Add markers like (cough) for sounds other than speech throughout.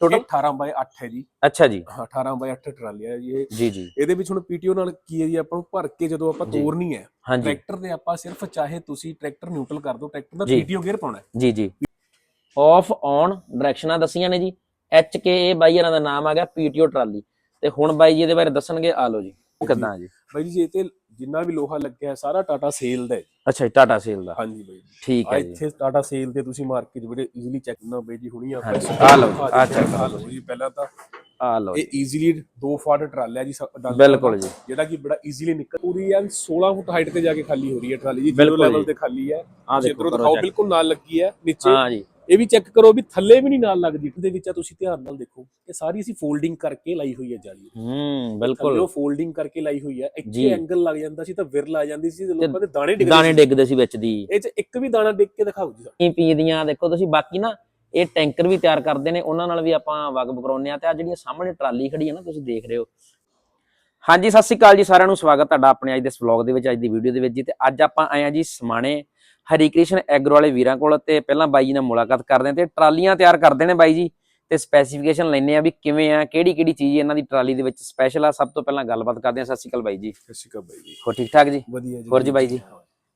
Total 18 ਬਾਈ 8 ਹੈ ਜੀ। ਅੱਛਾ ਜੀ। ਹਾਂ 18 ਬਾਈ 8 ਟਰਾਲੀ ਹੈ ਜੀ। ਇਹ ਜੀ ਜੀ। ਇਹਦੇ ਵਿੱਚ ਹੁਣ ਪੀਟੀਓ ਨਾਲ ਕੀ ਹੈ ਜੀ ਆਪਾਂ ਨੂੰ ਭਰ ਕੇ ਜਦੋਂ ਆਪਾਂ। ਤੋਰਨੀ ਹੈ ਟਰੈਕਟਰ ਦੇ ਆਪਾਂ ਸਿਰਫ ਚਾਹੇ ਤੁਸੀਂ ਟਰੈਕਟਰ ਨਿਊਟਰਲ ਕਰ ਦਿਓ ਟਰੈਕਟਰ ਦਾ। ਪੀਟੀਓ ਗੇਅਰ ਪਾਉਣਾ ਹੈ। ਜੀ ਜੀ। ਆਫ ਔਨ ਡਾਇਰੈਕਸ਼ਨਾਂ ਦੱਸੀਆਂ ਨੇ ਜੀ। ਐਚ ਕੇ ਇਹ ਬਾਈ ਇਹਨਾਂ ਦਾ ਨਾਮ ਆ ਗਿਆ ਪੀਟੀਓ ਟਰਾਲੀ। ਤੇ ਹੁਣ ਬਾਈ ਜੀ ਇਹਦੇ ਬਾਰੇ ਦੱਸਣਗੇ ਆ ਲਓ ਜੀ। ਉਹ ਕਿੱਦਾਂ ਜੀ? ਬਾਈ ਜੀ ਇਹ ਤੇ ਜਿੰਨਾ ਵੀ ਲੋਹਾ ਲੱਗਿਆ ਸਾਰਾ ਟਾਟਾ ਸੇਲ ਦਾ ਹੈ ਅੱਛਾ ਜੀ ਟਾਟਾ ਸੇਲ ਦਾ। ਹਾਂਜੀ ਬਾਈ ਜੀ। ਠੀਕ ਆ ਹੈ ਜੀ। ਇੱਥੇ ਟਾਟਾ ਸੇਲ ਤੇ ਤੁਸੀਂ ਮਾਰਕੀਟ ਜਿਹੜੇ ਈਜ਼ੀਲੀ ਚੈੱਕ ਨਾ ਬਾਈ ਜੀ ਹੁਣੀ ਆ ਹਾਂਜੀ, ਆਹ ਲਓ check ਆ ਲਓ ਜੀ ਪਹਿਲਾਂ ਤਾਂ ਆ ਲਓ ਇਹ ਈਜ਼ੀਲੀ ਦੋ ਫਾਟ ਟਰਾਲਿਆ ਜੀ ਬਿਲਕੁਲ ਜੀ। ਜਿਹੜਾ ਕਿ ਬੜਾ ਈਜ਼ੀਲੀ ਨਿਕਲ ਪੂਰੀ ਐ 16 ਫੁੱਟ ਹਾਈਟ ਤੇ ਜਾ ਕੇ ਖਾਲੀ ਹੋ ਰਹੀ ਹੈ ਟਰਾਲੀ ਜੀ ਬਿਲਕੁਲ ਲੈਵਲ। ਤੇ ਖਾਲੀ ਹੈ। ਆ ਦੇਖੋ ਦਿਖਾਓ। ਬਿਲਕੁਲ ਨਾਲ ਲੱਗੀ ਹੈ ਨੀਚੇ। ਹਾਂ ਜੀ। ਇਹ ਵੀ ਚੈੱਕ ਕਰੋ ਵੀ ਥੱਲੇ ਵੀ ਨਹੀਂ ਨਾਲ ਲੱਗਦੀ। ਦੇ ਵਿੱਚ ਆ ਤੁਸੀਂ ਧਿਆਨ ਨਾਲ ਦੇਖੋ ਕਿ ਸਾਰੀ ਅਸੀਂ ਫੋਲਡਿੰਗ ਕਰਕੇ ਲਾਈ ਹੋਈ ਹੈ ਜਾਲੀ। ਹੂੰ ਬਿਲਕੁਲ। ਉਹ ਫੋਲਡਿੰਗ ਕਰਕੇ ਲਾਈ ਹੋਈ ਹੈ। ਇੱਥੇ ਐਂਗਲ ਲੱਗ ਜਾਂਦਾ ਸੀ ਤਾਂ ਵਿਰਲ ਆ ਜਾਂਦੀ ਸੀ ਲੋਕਾਂ ਦੇ ਦਾਣੇ ਡਿੱਗਦੇ ਦਾਣੇ। ਡਿੱਗਦੇ ਸੀ ਵਿੱਚ ਦੀ। ਇਹ ਚ ਇੱਕ ਵੀ ਦਾਣਾ ਡਿੱਗ ਕੇ ਦਿਖਾਓ ਜੀ ਪੀ ਪੀ ਦੀਆਂ ਦੇਖੋ ਤੁਸੀਂ ਬਾਕੀ ਨਾ ਇਹ ਟੈਂਕਰ ਵੀ ਤਿਆਰ ਕਰਦੇ ਨੇ ਉਹਨਾਂ ਨਾਲ ਵੀ ਆਪਾਂ ਵਗਬ ਕਰਾਉਂਦੇ ਆ ਤੇ ਆ ਜਿਹੜੀਆਂ ਸਾਹਮਣੇ ਟਰਾਲੀ ਖੜੀ ਹੈ ਨਾ ਤੁਸੀਂ ਦੇਖ ਰਹੇ ਹੋ। ਹਾਂਜੀ ਸਤਿ ਸ਼੍ਰੀ ਅਕਾਲ ਜੀ ਸਾਰਿਆਂ ਨੂੰ ਸਵਾਗਤ ਤੁਹਾਡਾ ਆਪਣੇ ਅੱਜ ਦੇ ਇਸ ਵਲੌਗ ਦੇ ਵਿੱਚ ਅੱਜ ਦੀ ਵੀਡੀਓ ਦੇ ਵਿੱਚ ਜੀ। ਤੇ ਅੱਜ ਆਪਾਂ ਆਏ ਆ ਜੀ ਸਮਾਣੇ ਹਰੀ ਕ੍ਰਿਸ਼ਨ ਐਗਰੋ ਵਾਲੇ ਵੀਰਾਂ ਕੋਲ ਤੇ ਪਹਿਲਾਂ ਬਾਈ ਜੀ ਨਾਲ ਮੁਲਾਕਾਤ ਕਰਦੇ ਆ ਤੇ ਟਰਾਲੀਆਂ ਤਿਆਰ ਕਰਦੇ ਨੇ ਬਾਈ ਜੀ ਤੇ ਸਪੈਸੀਫਿਕੇਸ਼ਨ ਲੈਣੇ ਆ ਵੀ ਕਿਵੇਂ ਆ ਕਿਹੜੀ ਕਿਹੜੀ ਚੀਜ਼ ਇਹਨਾਂ ਦੀ ਟਰਾਲੀ ਦੇ ਵਿੱਚ ਸਪੈਸ਼ਲ ਆ ਸਭ ਤੋਂ ਪਹਿਲਾਂ ਗੱਲਬਾਤ ਕਰਦੇ ਆ ਸਤਿ ਸ਼੍ਰੀ ਅਕਾਲ ਬਾਈ ਜੀ। ਸਤਿ ਸ਼੍ਰੀ ਅਕਾਲ ਬਾਈ ਜੀ। ਹੋ ਠੀਕ ਠਾਕ ਜੀ? ਵਧੀਆ ਜੀ ਹੋਰ ਜੀ ਬਾਈ ਜੀ?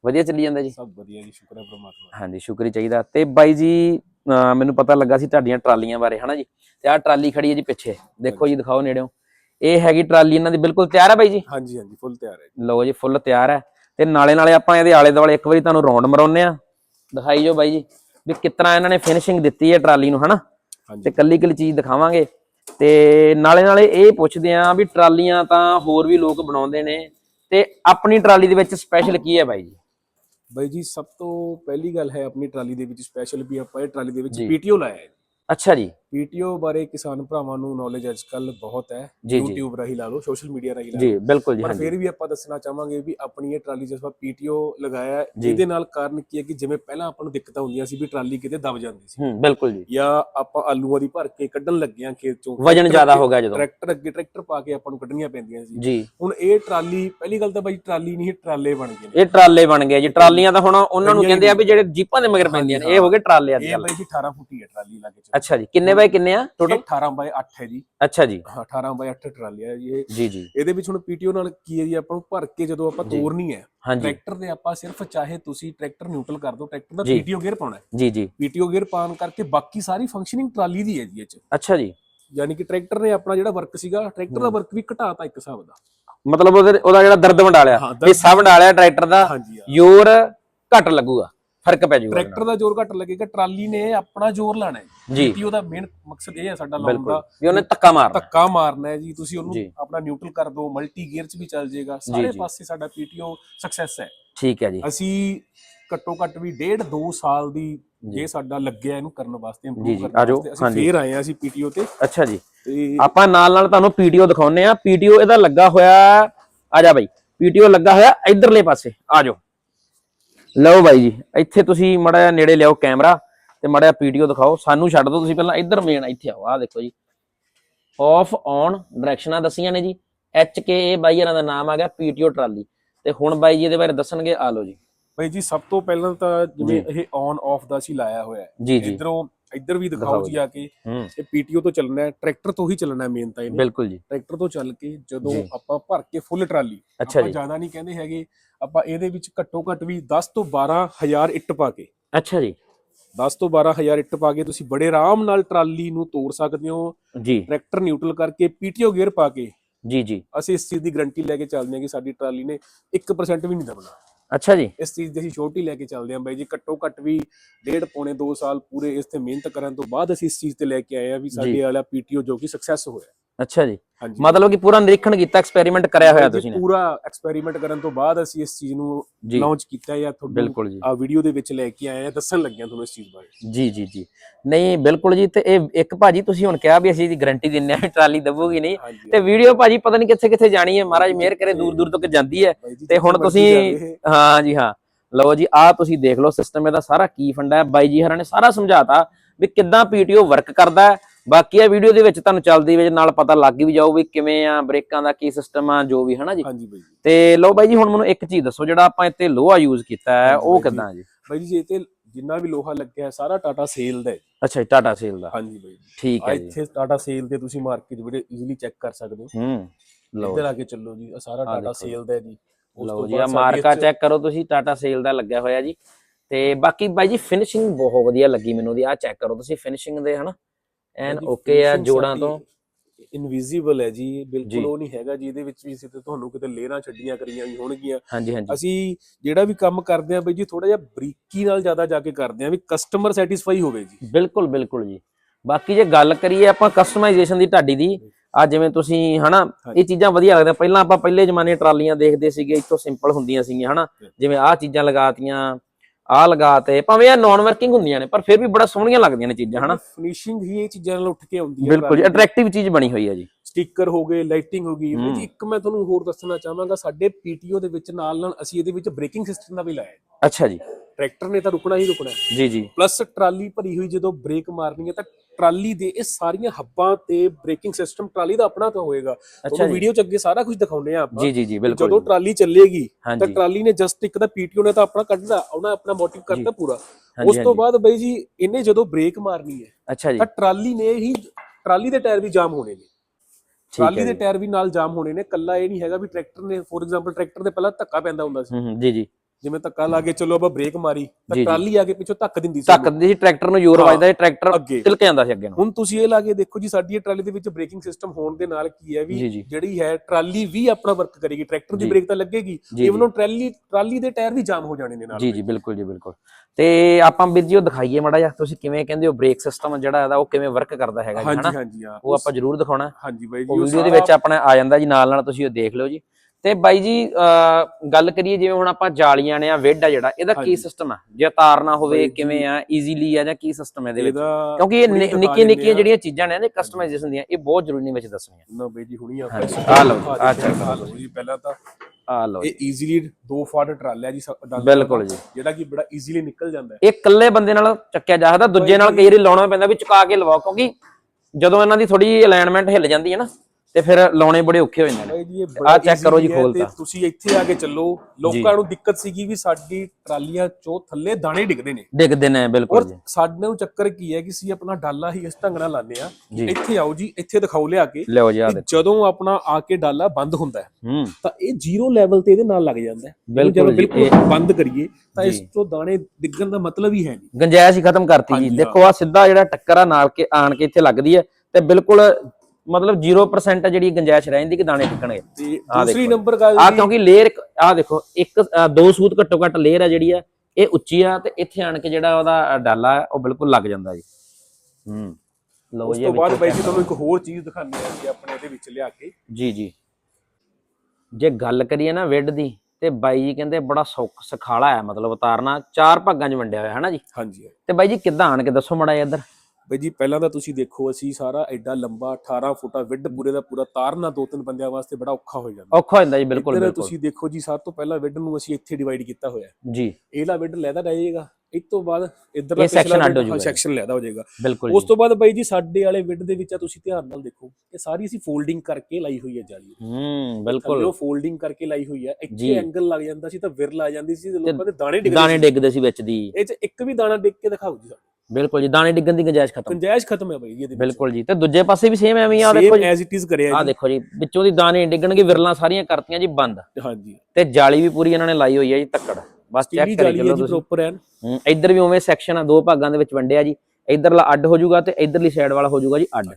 ਵਧੀਆ ਚੱਲੀ ਜਾਂਦਾ ਜੀ? ਸਭ ਵਧੀਆ ਜੀ ਸ਼ੁਕਰ ਹੈ ਪ੍ਰਮਾਤਮਾ ਦਾ। ਹਾਂਜੀ ਸ਼ੁਕਰ ਹੀ ਚਾਹੀਦਾ। ਤੇ ਬਾਈ ਜੀ ਅਹ ਮੈਨੂੰ ਪਤਾ ਲੱਗਾ ਸੀ ਤੁਹਾਡੀਆਂ ਟਰਾਲੀਆਂ ਬਾਰੇ ਹਨਾ ਜੀ? ਤੇ ਆਹ ਟਰਾਲੀ ਖੜੀ ਹੈ ਜੀ ਪਿੱਛੇ। ਦੇਖੋ ਜੀ ਦਿਖਾਓ ਨੇੜਿਓਂ। ਇਹ ਹੈਗੀ ਟਰਾਲੀ ਇਹਨਾਂ ਦੀ ਬਿਲਕੁਲ ਤਿਆਰ ਹੈ ਬਾਈ ਜੀ? ਹਾਂਜੀ ਹਾਂਜੀ ਫੁੱਲ ਤਿਆਰ ਹੈ ਜੀ। ਲਓ ਜੀ ਫੁੱਲ ਤਿਆਰ ਹੈ। ਤੇ ਨਾਲੇ ਨਾਲੇ ਆਪਾਂ ਇਹਦੇ ਆਲੇ ਦੁਆਲੇ ਇੱਕ ਵਾਰੀ ਤੁਹਾਨੂੰ ਰੌਂਡ ਮਰਾਉਨੇ ਆ ਦਿਖਾਈ ਜੋ ਬਾਈ ਜੀ ਵੀ ਕਿਤਨਾ ਇਹਨਾਂ ਨੇ ਫਿਨਿਸ਼ਿੰਗ ਦਿੱਤੀ ਹੈ ਟਰਾਲੀ ਨੂੰ ਹਨਾ? ਤੇ ਕੱਲੀ ਕੱਲੀ ਚੀਜ਼ ਦਿਖਾਵਾਂਗੇ। ਤੇ ਨਾਲੇ ਨਾਲੇ ਇਹ ਪੁੱਛਦੇ ਆ ਵੀ ਟਰਾਲੀਆਂ ਤਾਂ ਹੋਰ ਵੀ ਲੋਕ ਬਣਾਉਂਦੇ ਨੇ ਤੇ ਆਪਣੀ ਟਰਾਲੀ ਦੇ ਵਿੱਚ ਸਪੈਸ਼ਲ ਕੀ ਹੈ ਬਾਈ ਜੀ? ਬਾਈ ਜੀ ਸਭ ਤੋਂ ਪਹਿਲੀ ਗੱਲ ਹੈ ਆਪਣੀ ਟਰਾਲੀ ਦੇ ਵਿੱਚ ਸਪੈਸ਼ਲ ਵੀ ਆਪਾਂ ਇਹ ਟਰਾਲੀ ਦੇ ਵਿੱਚ। ਪੀਟੀਓ ਲਾਇਆ ਹੈ। ਅੱਛਾ ਜੀ। ਪੀਟੀਓ ਬਾਰੇ ਕਿਸਾਨ ਭਰਾਵਾਂ ਨੂੰ ਨੌਲੇਜ ਅੱਜਕੱਲ ਬਹੁਤ ਹੈ। YouTube ਰਾਹੀਂ ਲਾ ਲਓ ਸੋਸ਼ਲ ਮੀਡੀਆ ਰਾਹੀਂ ਲਾ ਲਓ। ਜੀ ਬਿਲਕੁਲ ਜੀ ਪਰ ਫਿਰ ਵੀ ਆਪਾਂ ਦੱਸਣਾ ਚਾਹਾਂਗੇ ਵੀ ਆਪਣੀ ਇਹ ਟਰਾਲੀ ਜਿਸ ਵਾਰ ਪੀਟੀਓ ਲਗਾਇਆ। ਇਹਦੇ ਨਾਲ ਕਾਰਨ ਕੀ ਹੈ ਕਿ ਜਿਵੇਂ ਪਹਿਲਾਂ ਆਪਾਂ ਨੂੰ ਦਿੱਕਤਾਂ ਹੁੰਦੀਆਂ ਸੀ ਵੀ ਟਰਾਲੀ ਕਿਤੇ ਦਬ ਜਾਂਦੀ ਸੀ। ਹੂੰ ਬਿਲਕੁਲ ਜੀ। ਜਾਂ ਆਪਾਂ ਆਲੂਆਂ ਦੀ ਭਰ ਕੇ ਕੱਢਣ ਲੱਗੇ ਆ ਖੇਤ ਚੋਂ। ਵਜਨ ਜ਼ਿਆਦਾ ਹੋ ਗਿਆ ਜਦੋਂ। ਟਰੈਕਟਰ ਅੱਗੇ ਟਰੈਕਟਰ ਪਾ ਕੇ ਆਪਾਂ ਨੂੰ ਕੱਢਣੀਆਂ ਪੈਂਦੀਆਂ ਸੀ। ਜੀ। ਹੁਣ ਇਹ ਟਰਾਲੀ ਪਹਿਲੀ ਗੱਲ ਤਾਂ ਬਾਈ ਟਰਾਲੀ ਨਹੀਂ ਇਹ ਟਰਾਲੇ ਬਣ ਗਏ ਇਹ ਟਰਾਲੇ ਬਣ ਗਏ ਜੀ। ਟਰਾਲੀਆਂ ਤਾਂ ਹੁਣ ਉਹਨਾਂ ਨੂੰ ਕਹਿੰਦੇ ਆ ਵੀ ਜਿਹੜੇ ਜੀਪਾਂ ਦੇ ਮਗਰ ਪੈਂਦੀਆਂ ਨੇ ਇਹ ਹੋ ਗਏ ਟਰਾਲੇ ਅੱਜ ਇਹ ਕੱਲ ਬਾਈ ਜੀ 18 ਫੁੱਟੀ ਹੈ ਟਰਾਲੀ ਲਾ ਕੇ। ਅੱਛਾ ਜੀ ਕਿੰਨੇ ਬਾਈ ਕਿੰਨੇ ਆ? ਟੋਟਲ 18 ਬਾਈ 8 ਹੈ ਜੀ। ਅੱਛਾ ਜੀ। ਹਾਂ 18 ਬਾਈ 8 ਟਰਾਲੀ ਹੈ ਜੀ ਇਹ। ਜੀ ਜੀ। ਇਹਦੇ ਵਿੱਚ ਹੁਣ ਪੀਟੀਓ ਨਾਲ ਕੀ ਹੈ ਜੀ? ਆਪਾਂ ਨੂੰ ਭਰ ਕੇ ਜਦੋਂ ਆਪਾਂ। ਤੋਰਨੀ ਹੈ ਟਰੈਕਟਰ ਦੇ ਆਪਾਂ ਸਿਰਫ ਚਾਹੇ ਤੁਸੀਂ ਟਰੈਕਟਰ ਨਿਊਟਰਲ ਕਰ ਦਿਓ ਟਰੈਕਟਰ ਦਾ। ਪੀਟੀਓ ਗੇਅਰ ਪਾਉਣਾ ਹੈ। ਜੀ ਜੀ। ਪੀਟੀਓ ਗੇਅਰ ਪਾਉਣ ਕਰਕੇ ਬਾਕੀ ਸਾਰੀ ਫੰਕਸ਼ਨਿੰਗ ਟਰਾਲੀ ਦੀ ਹੈ ਜੀ ਇਹ ਚ। ਅੱਛਾ ਜੀ। ਯਾਨੀ ਕਿ ਟਰੈਕਟਰ ਨੇ ਆਪਣਾ ਜਿਹੜਾ ਵਰਕ ਸੀਗਾ ਟਰੈਕਟਰ ਦਾ ਵਰਕ ਵੀ ਘਟਾਤਾ ਇੱਕ ਹਿਸਾਬ ਦਾ। ਮਤਲਬ ਉਹਦੇ ਜਿਹੜਾ ਦਰਦ ਵੰਡਾਲਿਆ ਹਾਂ, ਦਰਦ- ਇਹ ਸਭ ਵੰਡਾਲਿਆ ਟਰੈਕਟਰ ਦਾ। ਜ਼ੋਰ ਘੱਟ ਲੱਗੂਗਾ। ਫ਼ਰਕ ਪੈ ਜਾਊਗਾ ਟਰੈਕਟਰ ਦਾ ਜ਼ੋਰ ਘੱਟ ਲੱਗੇਗਾ ਟਰਾਲੀ ਨੇ ਆਪਣਾ ਜ਼ੋਰ ਲਾਣਾ ਹੈ। ਜੀ। ਪੀਟੀਓ ਦਾ ਮੇਨ ਮਕਸਦ ਇਹ ਹੈ ਸਾਡਾ ਲਾਉਣ ਦਾ ਵੀ ਉਹਨੇ ਧੱਕਾ ਮਾਰਨਾ ਧੱਕਾ ਮਾਰਨਾ ਹੈ ਜੀ ਤੁਸੀਂ ਉਹਨੂੰ। ਆਪਣਾ ਨਿਊਟਰਲ ਕਰ ਦਿਓ ਮਲਟੀ ਗੇਅਰ ਚ ਵੀ ਚੱਲ ਜਾਏਗਾ। ਸਾਰੇ। ਪਾਸੇ ਸਾਡਾ ਪੀਟੀਓ ਸਕਸੈਸ ਹੈ। ਠੀਕ ਹੈ ਜੀ। ਅਸੀਂ ਘੱਟੋ ਘੱਟ ਵੀ ਡੇਢ 2 ਸਾਲ ਦੀ ਜੀ। ਸਾਡਾ ਲੱਗਿਆ ਇਹਨੂੰ ਕਰਨ ਵਾਸਤੇ ਇੰਪਰੂਵ ਕਰਨ ਵਾਸਤੇ ਅਸੀਂ। ਫੇਰ ਆਏ ਆ ਅਸੀਂ ਪੀਟੀਓ ਤੇ। ਅੱਛਾ ਜੀ। ਆਪਾਂ ਨਾਲ ਨਾਲ ਤੁਹਾਨੂੰ ਪੀਟੀਓ ਦਿਖਾਉਨੇ ਆ ਪੀਟੀਓ ਇਹਦਾ ਲੱਗਾ ਹੋਇਆ ਆ ਜਾ ਬਾਈ। ਪੀਟੀਓ ਲੱਗਾ ਹੋਇਆ ਇਧਰਲੇ ਪਾਸੇ। ਆ ਜਾਓ ਲਓ ਬਾਈ ਜੀ ਇੱਥੇ ਤੁਸੀਂ ਮੜਾ ਜਿਹਾ ਨੇੜੇ ਲਿਆਓ ਕੈਮਰਾ ਤੇ ਮੜਾ ਜਿਹਾ ਪੀਟੀਓ ਦਿਖਾਓ। ਸਾਨੂੰ ਛੱਡ ਦਿਓ ਤੁਸੀਂ ਪਹਿਲਾਂ ਇੱਧਰ ਮੇਨ ਇੱਥੇ ਆਓ ਆ ਦੇਖੋ ਜੀ। ਆਫ ਔਨ ਡਾਇਰੈਕਸ਼ਨਾਂ ਦੱਸੀਆਂ ਨੇ ਜੀ। ਐਚ ਕੇ ਇਹ ਬਾਈ ਇਹਨਾਂ ਦਾ ਨਾਮ ਆ ਗਿਆ ਪੀਟੀਓ ਟਰਾਲੀ। ਤੇ ਹੁਣ ਬਾਈ ਜੀ ਇਹਦੇ ਬਾਰੇ ਦੱਸਣਗੇ ਆ ਲਓ ਜੀ। ਭਾਈ ਜੀ ਸਭ ਤੋਂ ਪਹਿਲਾਂ ਤਾਂ ਜਿਵੇਂ ਇਹ ਔਨ ਆਫ ਦਾ ਅਸੀਂ ਲਾਇਆ ਹੋਇਆ ਹੈ। ਇਧਰੋਂ ਇੱਧਰ ਵੀ ਦਿਖਾਓ ਜੀ। ਆ ਕੇ। ਇਹ ਪੀਟੀਓ ਤੋਂ ਚੱਲਣਾ ਹੈ ਟਰੈਕਟਰ ਤੋਂ ਹੀ ਚੱਲਣਾ ਹੈ ਮੇਨ ਤਾਂ ਇਹਨੇ ਬਿਲਕੁਲ ਜੀ। ਟਰੈਕਟਰ ਤੋਂ ਚੱਲ ਕੇ ਜਦੋਂ। ਆਪਾਂ ਭਰ ਕੇ ਫੁੱਲ ਟਰਾਲੀ ਆਪਾਂ ਜ਼ਿਆਦਾ ਨਹੀਂ ਕਹਿੰਦੇ ਹੈਗੇ ਆਪਾਂ ਇਹਦੇ ਵਿੱਚ ਘੱਟੋ ਘੱਟ ਵੀ 10 ਤੋਂ 12000 ਇੱਟ ਪਾ ਕੇ। ਅੱਛਾ ਜੀ। 10 ਤੋਂ 12000 ਇੱਟ ਪਾ ਕੇ ਤੁਸੀਂ ਬੜੇ ਆਰਾਮ ਨਾਲ ਟਰਾਲੀ ਨੂੰ ਤੋੜ ਸਕਦੇ ਹੋ। ਜੀ। ਟਰੈਕਟਰ ਨਿਊਟਰਲ ਕਰਕੇ ਪੀਟੀਓ ਗੇਅਰ ਪਾ ਕੇ। ਜੀ ਜੀ। ਅਸੀਂ ਇਸ ਚੀਜ਼ ਦੀ ਗਾਰੰਟੀ ਲੈ ਕੇ ਚੱਲਦੇ ਹਾਂ ਕਿ ਸਾਡੀ ਟਰਾਲੀ ਨੇ 1% ਵੀ ਨਹੀਂ ਦਬਣਾ। ਅੱਛਾ ਜੀ। ਇਸ ਚੀਜ਼ ਦੀ ਅਸੀਂ ਛੋਟੀ ਲੈ ਕੇ ਚੱਲਦੇ ਹਾਂ ਬਾਈ ਜੀ। ਘੱਟੋ ਘੱਟ ਵੀ ਡੇਢ ਪੌਣੇ 2 ਸਾਲ ਪੂਰੇ ਇਸ ਤੇ ਮਿਹਨਤ ਕਰਨ ਤੋਂ ਬਾਅਦ ਅਸੀਂ ਇਸ ਚੀਜ਼ ਤੇ ਲੈ ਕੇ ਆਏ ਆ ਵੀ ਸਾਡੇ ਵਾਲਾ ਪੀਟੀਓ ਜੋ ਕਿ ਸਕਸੈਸ ਹੋਇਆ। ਅੱਛਾ ਜੀ। ਹਾਂਜੀ। ਮਤਲਬ ਕਿ ਪੂਰਾ ਨਿਰੀਖਣ ਕੀਤਾ ਐਕਸਪੈਰੀਮੈਂਟ ਕਰਿਆ ਹੋਇਆ ਤੁਸੀਂ ਨੇ? ਪੂਰਾ ਐਕਸਪੈਰੀਮੈਂਟ ਕਰਨ ਤੋਂ ਬਾਅਦ ਅਸੀਂ ਇਸ ਚੀਜ਼ ਨੂੰ ਜੀ। ਲਾਂਚ ਕੀਤਾ ਜਾਂ ਤੁਹਾਨੂੰ ਬਿਲਕੁਲ ਜੀ। ਆ ਵੀਡੀਓ ਦੇ ਵਿੱਚ ਲੈ ਕੇ ਆਏ ਆ ਦੱਸਣ ਲੱਗਿਆ ਤੁਹਾਨੂੰ ਇਸ ਚੀਜ਼ ਬਾਰੇ। ਜੀ ਜੀ ਜੀ। ਨਹੀਂ ਬਿਲਕੁਲ ਜੀ ਤੇ ਇਹ ਇੱਕ ਭਾਜੀ ਤੁਸੀਂ ਹੁਣ ਕਿਹਾ ਵੀ ਅਸੀਂ ਦੀ ਗਾਰੰਟੀ ਦਿੰਨੇ ਆ ਟਰਾਲੀ ਦਬੂਗੀ ਨਹੀਂ ਹਾਂਜੀ ਤੇ ਵੀਡੀਓ ਭਾਜੀ ਪਤਾ ਨਹੀਂ ਕਿੱਥੇ ਕਿੱਥੇ ਜਾਣੀ ਹੈ। ਮਹਾਰਾਜ ਮਿਹਰ ਕਰੇ ਦੂਰ ਦੂਰ ਤੱਕ ਜਾਂਦੀ ਹੈ। ਬਾਈ ਜੀ, ਤੇ ਹੁਣ ਜਿੱਥੇ ਮਰਜ਼ੀ ਤੁਸੀਂ ਜਾਵੇ, ਹਾਂ ਜੀ ਹਾਂ। ਲਓ ਜੀ ਆਹ ਤੁਸੀਂ ਦੇਖ ਲਓ ਸਿਸਟਮ ਇਹਦਾ ਸਾਰਾ ਕੀ ਫੰਡਾ ਹੈ। ਬਾਈ ਜੀ ਹਰਾਂ ਨੇ ਸਾਰਾ ਸਮਝਾਤਾ ਵੀ ਕਿੱਦਾਂ ਪੀਟੀਓ ਵਰਕ ਕਰਦਾ ਹੈ। ਬਾਕੀ ਇਹ ਵੀਡੀਓ ਦੇ ਵਿੱਚ ਤੁਹਾਨੂੰ ਚੱਲਦੀ ਵਿੱਚ ਨਾਲ ਪਤਾ ਲੱਗ ਵੀ ਜਾਊ ਵੀ ਕਿਵੇਂ ਆ ਬ੍ਰੇਕਾਂ ਦਾ ਕੀ ਸਿਸਟਮ ਆ ਜੋ ਵੀ ਹਨਾ ਜੀ? ਹਾਂਜੀ ਬਾਈ ਜੀ। ਤੇ ਲਓ ਬਾਈ ਜੀ ਹੁਣ ਮੈਨੂੰ ਇੱਕ ਚੀਜ਼ ਦੱਸੋ ਜਿਹੜਾ ਆਪਾਂ ਇੱਥੇ ਲੋਹਾ ਯੂਜ਼ ਕੀਤਾ ਹੈ ਉਹ। ਕਿੱਦਾਂ ਜੀ? ਬਾਈ ਜੀ ਇਹ ਤੇ ਜਿੰਨਾ ਵੀ ਲੋਹਾ ਲੱਗਿਆ ਸਾਰਾ ਟਾਟਾ ਸੇਲ ਦਾ ਹੈ ਅੱਛਾ ਟਾਟਾ ਸੇਲ ਦਾ। ਹਾਂਜੀ ਬਾਈ ਠੀਕ ਆ ਹੈ ਜੀ। ਇੱਥੇ ਟਾਟਾ ਸੇਲ ਤੇ ਤੁਸੀਂ ਮਾਰਕੀਟ ਵੀਡੀਓ ਈਜ਼ੀਲੀ ਚੈੱਕ ਕਰ ਸਕਦੇ ਹੋ। ਹੂੰ ਲਓ ਇੱਧਰ ਆ ਕੇ ਚੱਲੋ ਜੀ ਆ ਸਾਰਾ ਟਾਟਾ ਸੇਲ ਦਾ ਹੈ ਜੀ। ਲਓ ਜੀ ਆ ਮਾਰਕਾ ਚੈੱਕ ਕਰੋ ਤੁਸੀਂ ਟਾਟਾ ਸੇਲ ਦਾ ਲੱਗਿਆ ਹੋਇਆ ਜੀ। ਤੇ ਬਾਕੀ ਬਾਈ ਜੀ ਫਿਨਿਸ਼ਿੰਗ ਬਹੁਤ ਵਧੀਆ ਲੱਗੀ ਮੈਨੂੰ ਦੀ ਆ ਚੈੱਕ ਕਰੋ ਤੁਸੀਂ ਫਿਨਿਸ਼ਿੰਗ ਦੇ ਹਨਾ? ਐਨ ਓਕੇ ਆ ਜੋੜਾਂ ਤੋਂ। ਇਨਵਿਜ਼ੀਬਲ ਹੈ ਜੀ। ਬਿਲਕੁਲ ਉਹ ਨਹੀਂ ਹੈਗਾ ਜੀ ਇਹਦੇ ਵਿੱਚ ਵੀ ਤੇ ਤੁਹਾਨੂੰ ਕਿਤੇ ਲੇਅਰਾਂ ਛੱਡੀਆਂ ਕਰੀਆਂ ਵੀ ਹੋਣਗੀਆਂ। ਹਾਂਜੀ ਹਾਂਜੀ। ਅਸੀਂ ਜਿਹੜਾ ਵੀ ਕੰਮ ਕਰਦੇ ਆ ਬਈ ਜੀ ਥੋੜਾ ਜਿਹਾ ਬਰੀਕੀ ਨਾਲ ਜ਼ਿਆਦਾ ਜਾ ਕੇ ਕਰਦੇ ਆ ਵੀ ਕਸਟਮਰ ਸੈਟੀਸਫਾਈ ਹੋਵੇ ਜੀ। ਬਿਲਕੁਲ ਬਿਲਕੁਲ ਜੀ। ਬਾਕੀ ਜੇ ਗੱਲ ਕਰੀਏ ਆਪਾਂ ਕਸਟਮਾਈਜੇਸ਼ਨ ਦੀ ਢਾਡੀ ਦੀ ਆ ਜਿਵੇਂ ਤੁਸੀਂ ਹਨਾ। ਇਹ ਚੀਜ਼ਾਂ ਵਧੀਆ ਲੱਗਦੀਆਂ। ਪਹਿਲਾਂ ਆਪਾਂ ਪਹਿਲੇ ਜ਼ਮਾਨੇ ਟਰਾਲੀਆਂ ਦੇਖਦੇ ਸੀਗੇ ਇੱਥੋਂ ਸਿੰਪਲ ਹੁੰਦੀਆਂ ਸੀਗੀਆਂ ਹਨਾ। ਜਿਵੇਂ ਆਹ ਚੀਜ਼ਾਂ ਲਗਾਤੀਆਂ ਆਹ ਲਗਾਤੇ ਭਾਵੇਂ ਇਹ ਨਾਨ ਵਰਕਿੰਗ ਹੁੰਦੀਆਂ ਨੇ ਪਰ ਫਿਰ ਵੀ ਬੜਾ ਸੋਹਣੀਆਂ ਲੱਗਦੀਆਂ ਨੇ ਚੀਜ਼ਾਂ ਹਨਾ? ਫਿਨਿਸ਼ਿੰਗ ਹੀ ਇਹ ਚੀਜ਼ਾਂ ਨਾਲ ਉੱਠ ਕੇ ਆਉਂਦੀ ਹੈ ਬਿਲਕੁਲ ਜੀ ਅਟਰੈਕਟਿਵ ਚੀਜ਼ ਬਣੀ ਹੋਈ ਹੈ ਜੀ। ਸਟicker ਹੋ ਗਏ ਲਾਈਟਿੰਗ ਹੋ ਗਈ। ਜੀ ਇੱਕ ਮੈਂ ਤੁਹਾਨੂੰ ਹੋਰ ਦੱਸਣਾ ਚਾਹਾਂਗਾ ਸਾਡੇ ਪੀਟੀਓ ਦੇ ਵਿੱਚ ਨਾਲ ਨਾਲ ਅਸੀਂ ਇਹਦੇ ਵਿੱਚ ਬ੍ਰੇਕਿੰਗ ਸਿਸਟਮ ਦਾ ਵੀ ਲਾਇਆ ਹੈ। ਅੱਛਾ ਜੀ। ਟਰੈਕਟਰ ਨੇ ਤਾਂ ਰੁਕਣਾ ਹੀ ਰੁਕਣਾ ਜੀ ਜੀ। ਪਲੱਸ ਟਰਾਲੀ ਭਰੀ ਹੋਈ ਜਦੋਂ ਬ੍ਰੇਕ ਮਾਰਨੀ ਹੈ ਤਾਂ ਟਰਾਲੀ ਦੇ ਇਹ ਸਾਰੀਆਂ ਹੱਬਾਂ ਤੇ ਬ੍ਰੇਕਿੰਗ ਸਿਸਟਮ ਟਰਾਲੀ ਦਾ ਆਪਣਾ ਤਾਂ ਹੋਏਗਾ। ਤੁਹਾਨੂੰ ਵੀਡੀਓ ਚ ਅੱਗੇ ਸਾਰਾ ਕੁਝ ਦਿਖਾਉਂਦੇ ਆ ਆਪਾਂ। ਜੀ ਜੀ ਜੀ ਵੀ ਬਿਲਕੁਲ ਜਦੋਂ। ਟਰਾਲੀ ਚੱਲੇਗੀ ਤਾਂ ਟਰਾਲੀ ਨੇ ਜਸਟ ਇੱਕ ਤਾਂ ਪੀਟੀਓ ਨੇ ਤਾਂ ਆਪਣਾ ਕੱਢਦਾ ਉਹਨਾਂ ਆਪਣਾ ਮੋਟਿਵ ਕਰਤਾ ਪੂਰਾ। ਉਸ ਤੋਂ। ਬਾਅਦ ਬਈ ਜੀ ਇਹਨੇ ਜਦੋਂ ਬ੍ਰੇਕ ਮਾਰਨੀ ਹੈ ਅੱਛਾ ਜੀ। ਤਾਂ ਟਰਾਲੀ ਨੇ ਹੀ ਟਰਾਲੀ ਦੇ ਟਾਇਰ ਵੀ ਜਾਮ ਹੋਣੇ ਨੇ। ਟਰਾਲੀ ਦੇ ਟਾਇਰ ਵੀ ਨਾਲ ਜਾਮ ਹੋਣੇ ਨੇ। ਕੱਲਾ ਇਹ ਨਹੀਂ ਹੈਗਾ ਵੀ ਟਰੈਕਟਰ ਨੇ ਫੋਰ ਐਗਜ਼ਾਮਪਲ ਟਰੈਕਟਰ ਦੇ ਪਹਿਲਾਂ ਧੱਕਾ ਪੈਂਦਾ ਹੁੰਦਾ ਸੀ। ਜੀ ਜੀ। ਜਿਵੇਂ ਧੱਕਾ ਲਾ ਕੇ ਚਲੋ ਆਪਾਂ ਬ੍ਰੇਕ ਮਾਰੀ ਤਾਂ ਜੀ। ਟਰਾਲੀ ਆ ਕੇ ਪਿੱਛੋਂ ਧੱਕ ਦਿੰਦੀ ਸੀ ਧੱਕ ਦੀ ਸੀ ਟਰੈਕਟਰ ਨੂੰ ਜ਼ੋਰ ਹਾਂ, ਵੱਜਦਾ ਸੀ ਟਰੈਕਟਰ ਅੱਗੇ। ਤਿਲਕ ਜਾਂਦਾ ਸੀ ਅੱਗੇ ਨੂੰ ਹੁਣ ਤੁਸੀਂ ਇਹ ਲਾ ਕੇ ਦੇਖੋ ਜੀ ਸਾਡੀ ਇਹ ਟਰਾਲੀ ਦੇ ਵਿੱਚ ਬ੍ਰੇਕਿੰਗ ਸਿਸਟਮ ਹੋਣ ਦੇ ਨਾਲ ਕੀ ਹੈ ਜੀ, ਵੀ ਜੀ। ਜਿਹੜੀ ਹੈ ਟਰਾਲੀ ਵੀ ਆਪਣਾ ਵਰਕ ਕਰੇਗੀ ਟਰੈਕਟਰ ਦੀ ਜੀ। ਬ੍ਰੇਕ ਤਾਂ ਲੱਗੇਗੀ ਜੀ, ਇਵਨ। ਉਹ ਟਰਾਲੀ ਟਰਾਲੀ ਦੇ ਟਾਇਰ ਵੀ ਜਾਮ ਹੋ ਜਾਣੇ ਨੇ ਨਾਲ ਜੀ ਜੀ ਬਿਲਕੁਲ ਜੀ ਬਿਲਕੁਲ ਤੇ ਆਪਾਂ ਵੀਰ ਜੀ ਉਹ ਦਿਖਾਈਏ ਮਾੜਾ ਜਿਹਾ ਤੁਸੀਂ ਕਿਵੇਂ ਕਹਿੰਦੇ ਹੋ ਬ੍ਰੇਕ ਸਿਸਟਮ ਜਿਹੜਾ ਇਹਦਾ ਉਹ ਕਿਵੇਂ ਵਰਕ ਕਰਦਾ ਹੈਗਾ ਜੀ ਹਨਾ ਹਾਂਜੀ ਹਾਂਜੀ ਹਾਂ ਉਹ ਆਪਾਂ ਜ਼ਰੂਰ ਦਿਖਾਉਣਾ ਹਾਂਜੀ ਬਾਈ ਜੀ ਉਹ ਵੀਡੀਓ ਦੇ ਸਾਰਾ- ਵਿੱਚ ਆਪਣਾ ਆ ਜਾਂਦਾ ਜੀ ਨਾਲ ਨਾਲ ਤੁਸੀਂ ਉਹ ਦੇਖ ਲਿਓ ਜੀ ਤੇ ਬਾਈ ਜੀ ਗੱਲ ਕਰੀਏ ਜਿਵੇਂ ਹੁਣ ਆਪਾਂ ਜਾਲੀਆਂ ਨੇ ਆ ਵਿੱਡ ਆ ਜਿਹੜਾ ਇਹਦਾ ਕੀ। ਸਿਸਟਮ ਆ ਜੇ ਤਾਰਨਾ ਹੋਵੇ ਕਿਵੇਂ ਆ ਈਜ਼ੀਲੀ ਆ ਜਾਂ ਕੀ ਸਿਸਟਮ ਇਹਦੇ ਵਿੱਚ ਇਹਦਾ ਕਿਉਂਕਿ ਇਹ ਨਿੱਕੀਆਂ ਨਿੱਕੀਆਂ ਆ। ਜਿਹੜੀਆਂ ਚੀਜ਼ਾਂ ਨੇ ਨੇ ਕਸਟਮਾਈਜ਼ੇਸ਼ਨ ਦੀਆਂ ਇਹ ਬਹੁਤ ਜ਼ਰੂਰੀ ਨੇ ਵਿੱਚ ਦੱਸਣੀਆਂ ਨਾ ਬਾਈ ਜੀ ਹੁਣੀ ਆਪਾਂ ਆਹ ਲਓ ਆ, ਲਓ ਜੀ ਪਹਿਲਾਂ ਤਾਂ ਆ ਲਓ। ਇਹ ਈਜ਼ੀਲੀ ਦੋ ਫਾਟ ਟਰਾਲਿਆ ਜੀ ਬਿਲਕੁਲ ਜੀ। ਜਿਹੜਾ ਕਿ ਬੜਾ ਈਜ਼ੀਲੀ ਨਿਕਲ ਜਾਂਦਾ ਹੈ ਇਹ ਇਕੱਲੇ ਬੰਦੇ ਨਾਲ ਚੱਕਿਆ ਜਾ ਸਕਦਾ ਦੂਜੇ ਨਾਲ ਕਈ ਵਾਰੀ ਲਾਉਣਾ ਪੈਂਦਾ ਵੀ ਚੁਕਾ ਕੇ ਲਵਾਓ ਕਿਉਂਕਿ ਜਦੋਂ ਇਹਨਾਂ ਦੀ ਥੋੜੀ ਅਲਾਈਨਮੈਂਟ ਹਿੱਲ ਜਾਂਦੀ ਹੈ ਨਾ ਤੇ ਫਿਰ ਲਾਉਣੇ ਬੜੇ ਔਖੇ ਹੋ ਜਾਂਦੇ ਨੇ। ਬੜਾ check ਕਰੋ ਜੀ ਖੋਲਤਾ। ਤੁਸੀਂ ਇੱਥੇ ਆ ਕੇ ਚੱਲੋ। ਲੋਕਾਂ ਨੂੰ ਦਿੱਕਤ ਸੀਗੀ ਵੀ ਸਾਡੀ ਟਰਾਲੀਆਂ ਚੋਂ ਥੱਲੇ ਦਾਣੇ ਡਿੱਗਦੇ ਨੇ। ਡਿੱਗਦੇ ਨੇ ਬਿਲਕੁਲ ਔਰ ਜੀ। ਸਾਡੇ ਨੂੰ ਚੱਕਰ ਕੀ ਹੈ ਕਿ ਅਸੀਂ ਆਪਣਾ ਡਾਲਾ ਹੀ ਇਸ ਢੰਗ ਨਾਲ ਲਾਉਂਦੇ ਆ। ਇੱਥੇ ਆਓ ਜੀ ਇੱਥੇ ਦਿਖਾਓ ਲਿਆ ਕੇ ਲਿਓ ਜੀ ਆ ਜਦੋਂ ਆਪਣਾ ਆ ਕੇ ਡਾਲਾ ਬੰਦ ਹੁੰਦਾ ਹੈ ਤਾਂ ਇਹ ਜ਼ੀਰੋ ਲੈਵਲ ਤੇ ਇਹਦੇ ਨਾਲ ਲੱਗ ਜਾਂਦਾ ਹੈ। ਜਦੋਂ ਬਿਲਕੁਲ ਬੰਦ ਕਰੀਏ ਤਾਂ ਇਸ। ਤੋਂ ਦਾਣੇ ਡਿੱਗਣ ਦਾ ਮਤਲਬ ਹੀ ਹੈ ਨਹੀਂ। ਗੰਜਾਇਸ਼ ਹੀ ਖਤਮ ਕਰਤੀ ਜੀ। ਦੇਖੋ ਆ ਸਿੱਧਾ ਜਿਹੜਾ ਟੱਕਰ ਆ ਨਾਲ ਕੇ ਆਣ ਕੇ ਇੱਥੇ ਲੱਗਦੀ ਹੈ ਤੇ ਬਿਲਕੁਲ ਮਤਲਬ 0% ਜਿਹੜੀ ਗੰਜਾਇਸ਼ ਰਹਿੰਦੀ ਕਿ ਦਾਣੇ ਟਿਕਣਗੇ ਦੂਸਰੀ। ਨੰਬਰ ਗੱਲ ਆ ਕਿਉਂਕਿ ਲੇਅਰ ਆ ਦੇਖੋ ਇੱਕ ਦੋ ਸੂਤ ਘੱਟੋ ਘੱਟ ਲੇਅਰ ਆ ਜਿਹੜੀ ਆ ਇਹ ਉੱਚੀ ਆ ਤੇ ਇੱਥੇ ਆਣ ਕੇ ਜਿਹੜਾ ਉਹਦਾ ਡਾਲਾ ਉਹ ਬਿਲਕੁਲ ਲੱਗ ਜਾਂਦਾ ਜੀ। ਹੂੰ। ਲਓ ਉਸ ਜੀ ਤੋਂ ਇਹ ਬਾਅਦ ਵਿੱਚੋਂ ਬਾਈ ਜੀ ਤੁਹਾਨੂੰ ਇੱਕ ਹੋਰ ਚੀਜ਼ ਦਿਖਾਉਂਦੇ ਆ ਕਿ ਆਪਣੇ ਇਹਦੇ ਵਿੱਚ ਲਿਆ ਕੇ। ਜੀ ਜੀ। ਜੇ ਗੱਲ ਕਰੀਏ ਨਾ ਵਿੱਡ ਦੀ ਤੇ ਬਾਈ ਜੀ ਕਹਿੰਦੇ ਬੜਾ ਸੌਖ ਸਖਾਲਾ ਹੈ ਮਤਲਬ ਉਤਾਰਨਾ ਚਾਰ ਭਾਗਾਂ 'ਚ ਵੰਡਿਆ ਹੋਇਆ ਹੈ ਨਾ ਜੀ? ਹਾਂਜੀ ਤੇ ਬਾਈ ਜੀ ਕਿੱਦਾਂ ਆਣ ਕੇ ਦੱਸੋ ਮੜਾ ਇੱਧਰ। ਬਈ ਜੀ ਪਹਿਲਾਂ ਤਾਂ ਤੁਸੀਂ ਦੇਖੋ ਅਸੀਂ ਸਾਰਾ ਐਡਾ ਲੰਬਾ 18 ਫੁੱਟਾ ਵਿੱਡ ਪੂਰੇ ਦਾ ਪੂਰਾ ਤਾਰਨਾ ਦੋ ਤਿੰਨ ਬੰਦਿਆਂ ਵਾਸਤੇ ਬੜਾ ਔਖਾ ਹੋ ਜਾਂਦਾ। ਔਖਾ ਹੋ ਜਾਂਦਾ ਜੀ ਬਿਲਕੁਲ ਬਿਲਕੁਲ। ਤੁਸੀਂ ਦੇਖੋ ਜੀ ਸਭ ਤੋਂ ਪਹਿਲਾਂ ਵਿੱਡ ਨੂੰ ਅਸੀਂ ਇੱਥੇ ਡਿਵਾਈਡ ਕੀਤਾ ਹੋਇਆ। ਜੀ। ਇਹਲਾ ਵਿੱਡ ਲੈਦਾ ਰਹਿ ਜਾਏਗਾ ਇਸ ਤੋਂ ਬਾਅਦ ਇੱਧਰ ਇਹ section ਅੱਡ ਹੋ ਜਾਊਗਾ ਜੀ। ਸੈਕਸ਼ਨ ਲੈਦਾ ਹੋ ਜਾਏਗਾ। ਉਸ ਤੋਂ ਬਾਅਦ ਬਾਈ ਜੀ ਸਾਡੇ ਵਾਲੇ ਵਿੱਡ ਦੇ ਵਿੱਚ ਆ ਤੁਸੀਂ ਧਿਆਨ ਨਾਲ ਦੇਖੋ ਇਹ ਸਾਰੀ ਅਸੀਂ ਫੋਲਡਿੰਗ ਕਰਕੇ ਲਾਈ ਹੋਈ ਹੈ ਜਾਲੀ ਹੂੰ ਬਿਲਕੁਲ। ਉਹ ਫੋਲਡਿੰਗ ਕਰਕੇ ਲਾਈ ਹੋਈ ਹੈ। ਇੱਥੇ ਐਂਗਲ ਲੱਗ ਜਾਂਦਾ ਸੀ ਤਾਂ ਵਿਰਲ ਆ ਜਾਂਦੀ ਸੀ ਲੋਕਾਂ ਦੇ ਦਾਣੇ ਡਿੱਗਦੇ ਦਾਣੇ। ਡਿੱਗਦੇ ਸੀ ਵਿੱਚ ਦੀ। ਇਹ ਚ ਇੱਕ ਵੀ ਦਾਣਾ ਡਿੱਗ ਕੇ ਦਿਖਾਓ ਜੀ ਸਾਨੂੰ। ਬਿਲਕੁਲ ਜੀ ਦਾਣੇ ਡਿੱਗਣ ਦੀ ਗੁੰਜਾਇਸ਼ ਖਤਮ। ਗੁੰਜਾਇਸ਼ ਖਤਮ ਹੈ ਬਾਈ ਜੀ ਇਹਦੇ ਬਿਲਕੁਲ ਜੀ ਤੇ ਦੂਜੇ ਪਾਸੇ ਵੀ ਸੇਮ ਐਵੇਂ ਹੀ ਆ ਦੇਖੋ ਸੇਮ ਜੀ। ਐਜ਼ ਇਟ ਇਜ਼ ਕਰਿਆ ਆ ਜੀ। ਦੇਖੋ ਜੀ ਵਿੱਚੋਂ ਦੀ ਦਾਣੇ ਡਿੱਗਣਗੇ ਵਿਰਲਾਂ ਸਾਰੀਆਂ ਕਰਤੀਆਂ ਜੀ ਬੰਦ। ਹਾਂਜੀ। ਤੇ ਜਾਲੀ ਵੀ ਪੂਰੀ ਇਹਨਾਂ ਨੇ ਲਾਈ ਹੋਈ ਹੈ ਜੀ ਤੱਕੜ। ਬਸ ਚੈੱਕ ਕਰੀ ਚੱਲੋ ਜੀ ਤੁਸੀਂ। ਪ੍ਰੋਪਰ ਐਨ। ਇੱਧਰ ਵੀ ਉਵੇਂ ਸੈਕਸ਼ਨ ਆ ਦੋ ਭਾਗਾਂ ਦੇ ਵਿੱਚ ਵੰਡਿਆ ਜੀ। ਇੱਧਰਲਾ ਅੱਡ ਹੋ ਜਾਊਗਾ ਤੇ ਇੱਧਰਲੀ ਸਾਈਡ ਵਾਲਾ ਹੋ ਜਾਊਗਾ ਜੀ ਅੱਡ।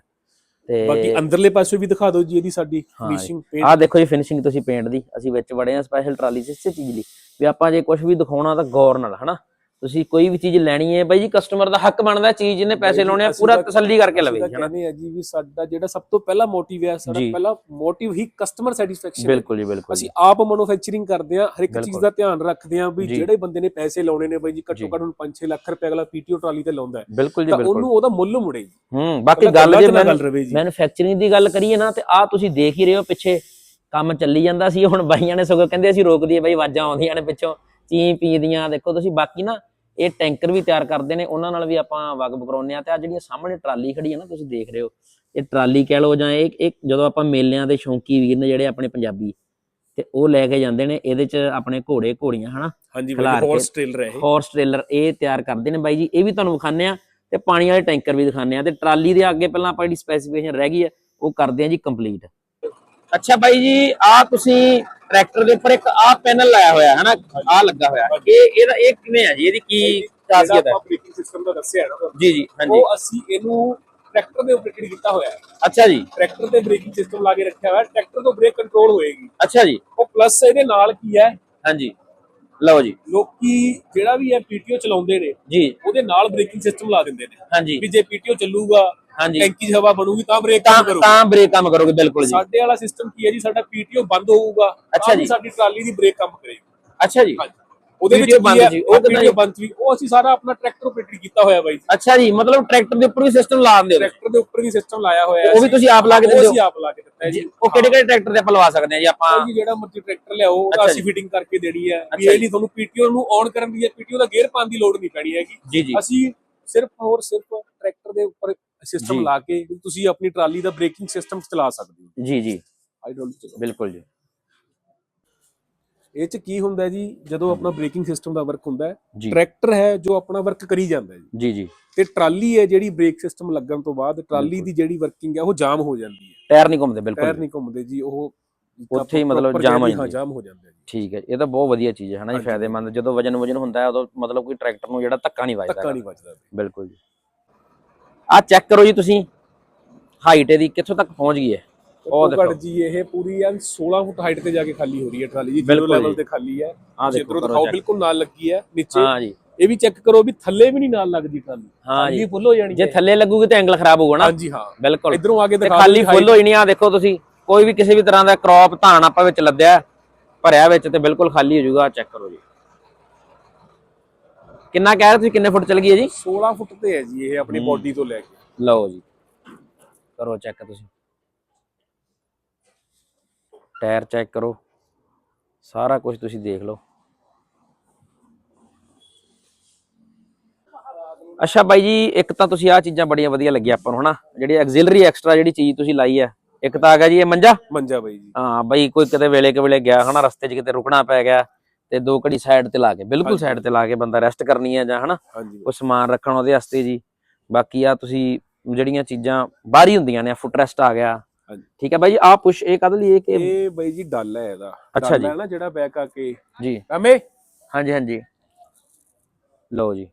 ਤੇ ਬਾਕੀ ਅੰਦਰਲੇ ਪਾਸੇ ਵੀ ਦਿਖਾ ਦਿਓ ਜੀ ਇਹਦੀ ਸਾਡੀ ਫਿਨਿਸ਼ਿੰਗ ਆਹ ਦੇਖੋ ਜੀ ਫਿਨਿਸ਼ਿੰਗ ਤੁਸੀਂ ਪੇਂਟ ਦੀ। ਅਸੀਂ ਵਿੱਚ ਵੜੇ ਆ ਸਪੈਸ਼ਲ ਟਰਾਲੀ 'ਚ ਇਸੇ ਚੀਜ਼ ਲਈ। ਵੀ ਆਪਾਂ ਜੇ ਕੁਝ ਵੀ ਦਿਖਾਉਣਾ ਤਾਂ ਗੌਰ ਨਾਲ ਹਨਾ? ਤੁਸੀਂ ਕੋਈ ਵੀ ਚੀਜ਼ ਲੈਣੀ ਹੈ ਬਾਈ ਜੀ ਕਸਟਮਰ ਦਾ ਹੱਕ ਬਣਦਾ ਚੀਜ਼ ਜਿਹਨੇ ਪੈਸੇ ਲਾਉਣੇ ਆ ਪੂਰਾ ਤਸੱਲੀ ਕਰਕੇ ਲਵੇ ਹਨਾ ਆ ਜੀ ਵੀ ਸਾਡਾ ਜਿਹੜਾ ਸਭ ਤੋਂ ਪਹਿਲਾ ਮੋਟਿਵ ਹੈ ਸਾਡਾ। ਪਹਿਲਾ ਮੋਟਿਵ ਹੀ ਕਸਟਮਰ ਸੈਟੀਸਫੈਕਸ਼ਨ ਬਿਲਕੁਲ ਜੀ ਬਿਲਕੁਲ ਅਸੀਂ ਆਪ ਮੈਨੂਫੈਕਚਰਿੰਗ ਕਰਦੇ ਆ ਹਰ ਇੱਕ ਚੀਜ਼। ਦਾ ਧਿਆਨ ਰੱਖਦੇ ਆ ਵੀ। ਜਿਹੜੇ ਬੰਦੇ ਨੇ ਪੈਸੇ ਲਾਉਣੇ ਨੇ ਬਾਈ ਜੀ ਘੱਟੋ। ਘੱਟ ਹੁਣ 5-6 ਲੱਖ ਰੁਪਏ ਅਗਲਾ ਪੀਟੀਓ ਟਰਾਲੀ ਤੇ ਲਾਉਂਦਾ ਹੈ ਬਿਲਕੁਲ ਜੀ ਤਾਂ ਬਿਲਕੁਲ ਉਹਨੂੰ ਉਹਦਾ ਮੁੱਲ ਮੁੜੇ ਜੀ ਹੂੰ ਬਾਕੀ ਗੱਲ ਜੀ ਮੈਨੂਫੈਕਚਰਿੰਗ ਦੀ ਗੱਲ ਕਰੀਏ ਨਾ ਤੇ ਆ ਤੁਸੀਂ ਦੇਖ ਹੀ ਰਹੇ ਹੋ ਪਿੱਛੇ ਕੰਮ ਚੱਲੀ ਜਾਂਦਾ ਸੀ ਹੁਣ ਬਾਈਆਂ ਨੇ ਸਗੋਂ ਕਹਿੰਦੇ ਅਸੀਂ ਰੋਕ ਦਈਏ ਬਾਈ ਆਵਾਜ਼ਾਂ ਆਉਂਦੀਆਂ ਨੇ ਪਿੱਛੋਂ ਚੀ ਪੀ ਦੀਆਂ ਦੇਖੋ ਤੁਸੀਂ ਬਾਕੀ ਨਾ ਇਹ ਟੈਂਕਰ ਵੀ ਤਿਆਰ ਕਰਦੇ ਨੇ ਉਹਨਾਂ ਨਾਲ ਵੀ ਆਪਾਂ ਵਗਬ ਕਰਾਉਂਦੇ ਆ ਤੇ ਆ ਜਿਹੜੀਆਂ ਸਾਹਮਣੇ ਟਰਾਲੀ ਖੜੀ ਹੈ ਨਾ ਤੁਸੀਂ ਦੇਖ ਰਹੇ ਹੋ ਇਹ ਟਰਾਲੀ ਕਹਿ ਲਓ ਜਾਂ ਇਹ ਇਹ ਜਦੋਂ ਆਪਾਂ ਮੇਲਿਆਂ ਦੇ ਸ਼ੌਂਕੀ ਵੀਰ ਨੇ ਜਿਹੜੇ ਆਪਣੇ ਪੰਜਾਬੀ ਤੇ ਉਹ ਲੈ ਕੇ ਜਾਂਦੇ ਨੇ ਇਹਦੇ ਚ ਆਪਣੇ ਘੋੜੇ ਘੋੜੀਆਂ ਹਨਾ? ਹਾਂਜੀ ਬਾਈ ਹੌਰਸ ਟ੍ਰੇਲਰ ਹੈ ਇਹ। ਹਾਰਸ ਟ੍ਰੇਲਰ ਇਹ ਤਿਆਰ ਕਰਦੇ ਨੇ ਬਾਈ ਜੀ ਇਹ ਵੀ ਤੁਹਾਨੂੰ ਵਿਖਾਣੇ ਆ ਤੇ ਪਾਣੀ ਵਾਲੇ ਟੈਂਕਰ ਵੀ ਦਿਖਾਉਂਦੇ ਆ ਤੇ ਟਰਾਲੀ ਦੇ ਅੱਗੇ ਪਹਿਲਾਂ ਆਪਾਂ ਜਿਹੜੀ ਸਪੈਸੀਫਿਕੇਸ਼ਨ ਰਹਿ ਗਈ ਹੈ ਉਹ ਕਰਦੇ ਆ ਜੀ ਕੰਪਲੀਟ ਅੱਛਾ ਬਾਈ ਜੀ ਆ ਤੁਸੀਂ ਟਰੈਕਟਰ ਦੇ ਉੱਪਰ ਇੱਕ ਆ ਪੈਨਲ ਲਾਇਆ ਹੋਇਆ ਹੈ ਨਾ ਆ ਲੱਗਾ ਹੋਇਆ। ਇਹ ਇਹਦਾ ਇਹ ਕਿਵੇਂ ਹੈ ਜੀ? ਇਹਦੀ ਕੀ ਖਾਸੀਅਤ ਹੈ? ਆਪਾਂ ਬ੍ਰੇਕਿੰਗ ਸਿਸਟਮ ਦਾ ਦੱਸਿਆ ਹੈ ਨਾ ਤੁਹਾਨੂੰ, ਜੀ ਜੀ ਹਾਂਜੀ। ਉਹ ਅਸੀਂ ਇਹਨੂੰ ਟਰੈਕਟਰ ਦੇ ਉੱਪਰ ਫਿੱਟ ਕੀਤਾ ਹੋਇਆ ਹੈ? ਅੱਛਾ ਜੀ। ਟਰੈਕਟਰ ਤੇ ਬ੍ਰੇਕਿੰਗ ਸਿਸਟਮ ਲਾ ਕੇ ਰੱਖਿਆ ਹੋਇਆ ਟਰੈਕਟਰ ਤੋਂ ਬ੍ਰੇਕ ਕੰਟਰੋਲ ਹੋਏਗੀ। ਅੱਛਾ ਜੀ। ਉਹ ਪਲੱਸ ਇਹਦੇ ਨਾਲ ਕੀ ਹੈ? ਹਾਂਜੀ। ਲਓ ਜੀ। ਲੋਕੀ ਜਿਹੜਾ ਵੀ ਹੈ ਪੀਟੀਓ ਚਲਾਉਂਦੇ ਨੇ ਜੀ। ਉਹਦੇ ਨਾਲ ਬ੍ਰੇਕਿੰਗ ਸਿਸਟਮ ਲਾ ਦਿੰਦੇ ਨੇ। ਹਾਂਜੀ। ਵੀ ਜੇ ਪੀਟੀਓ ਚੱਲੂਗਾ ਹਾਂਜੀ। ਟੈਂਕੀ 'ਚ ਹਵਾ ਬਣੂਗੀ ਤਾਂ ਬ੍ਰੇਕ ਤਾਂ ਕੰਮ ਕਰੂਗਾ। ਤਾਂ ਬ੍ਰੇਕ ਕੰਮ ਕਰੋਗੇ ਬਿਲਕੁਲ ਜੀ। ਸਾਡੇ ਵਾਲਾ ਸਿਸਟਮ ਕੀ ਹੈ ਜੀ? ਸਾਡਾ ਪੀਟੀਓ ਬੰਦ ਹੋਊਗਾ ਅੱਛਾ ਤਾਂ ਵੀ ਜੀ। ਸਾਡੀ ਟਰਾਲੀ ਦੀ ਬ੍ਰੇਕ ਕੰਮ ਕਰੇਗੀ। ਅੱਛਾ ਜੀ। ਹਾਂਜੀ। ਉਹਦੇ ਵਿੱਚ PTO ਬੰਦ ਜੀ, ਉਹ ਕਿੱਦਾਂ PTO ਬੰਦ ਵੀ ਉਹ ਅਸੀਂ ਸਾਰਾ ਆਪਣਾ ਟਰੈਕਟਰ ਫਿੱਟ ਕੀਤਾ ਹੋਇਆ ਬਾਈ ਅੱਛਾ ਜੀ ਮਤਲਬ ਟਰੈਕਟਰ ਦੇ ਉੱਪਰ ਵੀ ਸਿਸਟਮ ਲਾ ਦਿੰਦੇ ਹੋ ਟਰੈਕਟਰ ਦੇ ਉੱਪਰ ਵੀ ਸਿਸਟਮ ਲਾਇਆ ਹੋਇਆ ਹੈ ਉਹ ਵੀ ਤੁਸੀਂ ਆਪ ਲਾ ਕੇ ਉਹ ਦਿੰਦੇ ਹੋ? ਅਸੀਂ ਆਪ ਲਾ ਕੇ ਦਿੱਤਾ ਹੈ ਜੀ। ਜੀ ਉਹ ਕਿਹੜੇ ਕਿਹੜੇ ਟਰੈਕਟਰ ਤੇ ਆਪਾਂ ਲਵਾ ਸਕਦੇ ਹਾਂ ਜੀ ਆਪਾਂ? ਉਹ ਜੀ ਜਿਹੜਾ ਮਰਜ਼ੀ ਟਰੈਕਟਰ ਲਿਆਓ ਉਹਦਾ ਅੱਛਾ ਅਸੀਂ ਜੀ। ਫਿਟਿੰਗ ਕਰਕੇ ਦੇਣੀ ਹੈ। ਵੀ ਇਹ ਨਹੀਂ ਤੁਹਾਨੂੰ ਪੀਟੀਓ ਨੂੰ ਔਨ ਕਰਨ ਦੀ ਹੈ ਪੀਟੀਓ ਦਾ ਗੇਅਰ ਪਾਉਣ ਦੀ ਲੋੜ ਨਹੀਂ ਪੈਣੀ ਹੈਗੀ। ਜੀ ਜੀ। ਅਸੀਂ ਸਿਰਫ ਹੋਰ ਸਿਰਫ ਟਰੈਕਟਰ ਦੇ ਉੱਪਰ ਜੀ। ਸਿਸਟਮ ਲਾ ਕੇ ਤੁਸੀਂ ਆਪਣੀ ਟਰਾਲੀ ਦਾ ਬ੍ਰੇਕਿੰਗ ਸਿਸਟਮ ਚਲਾ ਸਕਦੇ ਹੋ। ਜੀ ਜੀ। ਹਾਈਡ੍ਰੋਲਿਕ ਚਲੋ ਬਿਲਕੁਲ ਜੀ। ਇਹ ਚ ਕੀ ਹੁੰਦਾ ਜੀ ਜਦੋਂ ਆਪਣਾ ਬ੍ਰੇਕਿੰਗ ਸਿਸਟਮ ਦਾ ਵਰਕ ਹੁੰਦਾ ਹੈ ਟਰੈਕਟਰ ਹੈ ਜੋ ਆਪਣਾ ਵਰਕ ਕਰੀ ਜਾਂਦਾ ਹੈ ਜੀ। ਜੀ ਤੇ ਟਰਾਲੀ ਹੈ ਜਿਹੜੀ ਬ੍ਰੇਕ ਸਿਸਟਮ ਲੱਗਣ ਤੋਂ ਬਾਅਦ ਟਰਾਲੀ। ਦੀ ਜਿਹੜੀ ਵਰਕਿੰਗ ਹੈ ਉਹ ਜਾਮ ਹੋ ਜਾਂਦੀ ਹੈ। ਟਾਇਰ ਨਹੀਂ ਘੁੰਮਦੇ ਟਾਇਰ ਬਿਲਕੁਲ ਨਹੀਂ ਘੁੰਮਦੇ ਜੀ ਉਹ ਉੱਥੇ ਹੀ ਮਤਲਬ ਜਾਮ ਹੋ ਜਾਂਦੀ। ਜਾਮ ਹੋ ਜਾਂਦਾ ਠੀਕ ਹੈ ਇਹ ਤਾਂ ਬਹੁਤ ਵਧੀਆ ਚੀਜ਼ ਹੈ ਹਨਾ ਜੀ। ਫਾਇਦੇਮੰਦ। ਜਦੋਂ ਵਜਨ ਵਜਨ ਹੁੰਦਾ ਹੈ ਉਦੋਂ ਮਤਲਬ ਕੋਈ ਟਰੈਕਟਰ ਨੂੰ ਜਿਹੜਾ ਧੱਕਾ ਨਹੀਂ ਵੱਜਦਾ। ਧੱਕਾ ਨਹੀਂ ਵੱਜਦਾ। ਬਿਲਕੁਲ ਜੀ। ਆ ਚੈੱਕ ਕਰੋ ਜੀ ਤੁਸੀਂ। ਹਾਈਟ ਇਹਦੀ ਕਿੱਥੋਂ ਤੱਕ ਪਹੁੰਚ ਗਈ ਹੈ? ਉਹ ਦੇਖੋ। ਜੀ ਇਹ ਪੂਰੀ ਐਨ 16 ਫੁੱਟ ਹਾਈਟ ਤੇ ਜਾ ਕੇ ਖਾਲੀ ਹੋ ਰਹੀ ਹੈ ਟਰਾਲੀ ਜੀ ਜ਼ੀਰੋ ਲੈਵਲ ਜੀ। ਤੇ ਖਾਲੀ ਹੈ। ਆ ਦੇਖੋ ਦਿਖਾਓ। ਬਿਲਕੁਲ ਨਾਲ ਲੱਗੀ ਹੈ ਨੀਚੇ। ਹਾਂ ਜੀ। ਇਹ ਵੀ ਚੈੱਕ ਕਰੋ ਵੀ ਥੱਲੇ ਵੀ ਨਹੀਂ ਨਾਲ ਲੱਗਦੀ ਟਰਾਲੀ। ਹਾਂ ਜੀ। ਫੁੱਲ ਹੋ ਜਾਣੀ ਜੇ ਹੈ। ਥੱਲੇ ਲੱਗੂਗੀ ਤਾਂ ਐਂਗਲ ਖਰਾਬ ਹੋਊਗਾ ਨਾ। ਹਾਂਜੀ ਹਾਂ। ਬਿਲਕੁਲ। ਇਧਰੋਂ ਆ ਕੇ ਤੇ ਦਿਖਾ ਖਾਲੀ ਫੁੱਲ ਹੋਈ ਨਹੀਂ ਆ ਦੇਖੋ ਤੁਸੀਂ। ਕੋਈ ਵੀ ਕਿਸੇ ਵੀ ਤਰ੍ਹਾਂ ਦਾ ਕ੍ਰੌਪ ਧਾਨ ਆਪਾਂ ਵਿੱਚ ਲੱਦਿਆ ਹੈ, ਭਰਿਆ ਵਿੱਚ ਤੇ ਬਿਲਕੁਲ ਖਾਲੀ ਹੋ ਜਾਊਗਾ ਚੈੱਕ ਕਰੋ ਜੀ। ਕਿੰਨਾ ਕਹਿ ਰਹੇ ਤੁਸੀਂ ਕਿੰਨੇ ਫੁੱਟ ਚਲ ਗਈ ਹੈ ਜੀ? 16 ਫੁੱਟ ਤੇ ਹੈ ਜੀ ਇਹ ਆਪਣੀ। ਬੋਡੀ ਤੋਂ ਲੈ ਕੇ। ਲਓ ਜੀ। ਕਰੋ ਚੈੱਕ ਤੁਸੀਂ। ਟਾਇਰ ਚੈੱਕ ਕਰੋ। ਸਾਰਾ ਕੁਝ ਤੁਸੀਂ ਦੇਖ ਲਓ। ਅੱਛਾ ਬਾਈ ਜੀ ਇੱਕ ਤਾਂ ਤੁਸੀਂ ਆਹ ਚੀਜ਼ਾਂ ਬੜੀਆਂ ਵਧੀਆ ਲੱਗੀਆਂ ਆਪਾਂ ਨੂੰ ਹਨਾ? ਜਿਹੜੀ ਐਗਜ਼ਿਲਰੀ ਐਕਸਟਰਾ ਜਿਹੜੀ ਚੀਜ਼ ਤੁਸੀਂ ਲਾਈ ਹੈ ਇੱਕ ਤਾਂ ਆ ਗਿਆ ਜੀ ਇਹ ਮੰਜਾ? ਮੰਜਾ ਬਾਈ ਜੀ। ਹਾਂ ਬਾਈ ਕੋਈ ਕਿਤੇ ਵੇਲੇ ਕੇ ਵੇਲੇ ਗਿਆ ਹਨਾ? ਰਸਤੇ 'ਚ ਕਿਤੇ ਰੁਕਣਾ ਪੈ ਗਿਆ। ਤੇ ਦੋ ਘੜੀ ਸਾਈਡ ਤੇ ਲਾ ਕੇ ਬਿਲਕੁਲ। ਸਾਈਡ ਤੇ ਲਾ ਕੇ ਬੰਦਾ ਰੈਸਟ ਕਰਨੀ ਹੈ ਜਾਂ ਹਨਾ ਕੋਈ ਸਮਾਨ ਰੱਖਣ ਉਹਦੇ ਵਾਸਤੇ ਜੀ। ਬਾਕੀ ਆ ਤੁਸੀਂ ਜਿਹੜੀਆਂ ਚੀਜ਼ਾਂ ਬਾਹਰੀ ਹੁੰਦੀਆਂ ਨੇ ਫੁੱਟ ਰੈਸਟ ਆ ਗਿਆ। ਠੀਕ ਹੈ ਬਾਈ ਜੀ ਆ ਪੁਸ਼ ਇਹ ਕਦ ਲਈ ਇਹ ਕਿ ਇਹ ਬਾਈ ਜੀ ਡੱਲ ਹੈ ਇਹਦਾ। ਅੱਛਾ ਡੱਲ ਜੀ। ਹੈ ਨਾ ਜਿਹੜਾ ਬੈਕ ਆ ਕੇ। ਜੀ। ਅਮੇ ਹਾਂਜੀ ਹਾਂਜੀ। ਲਓ ਜੀ।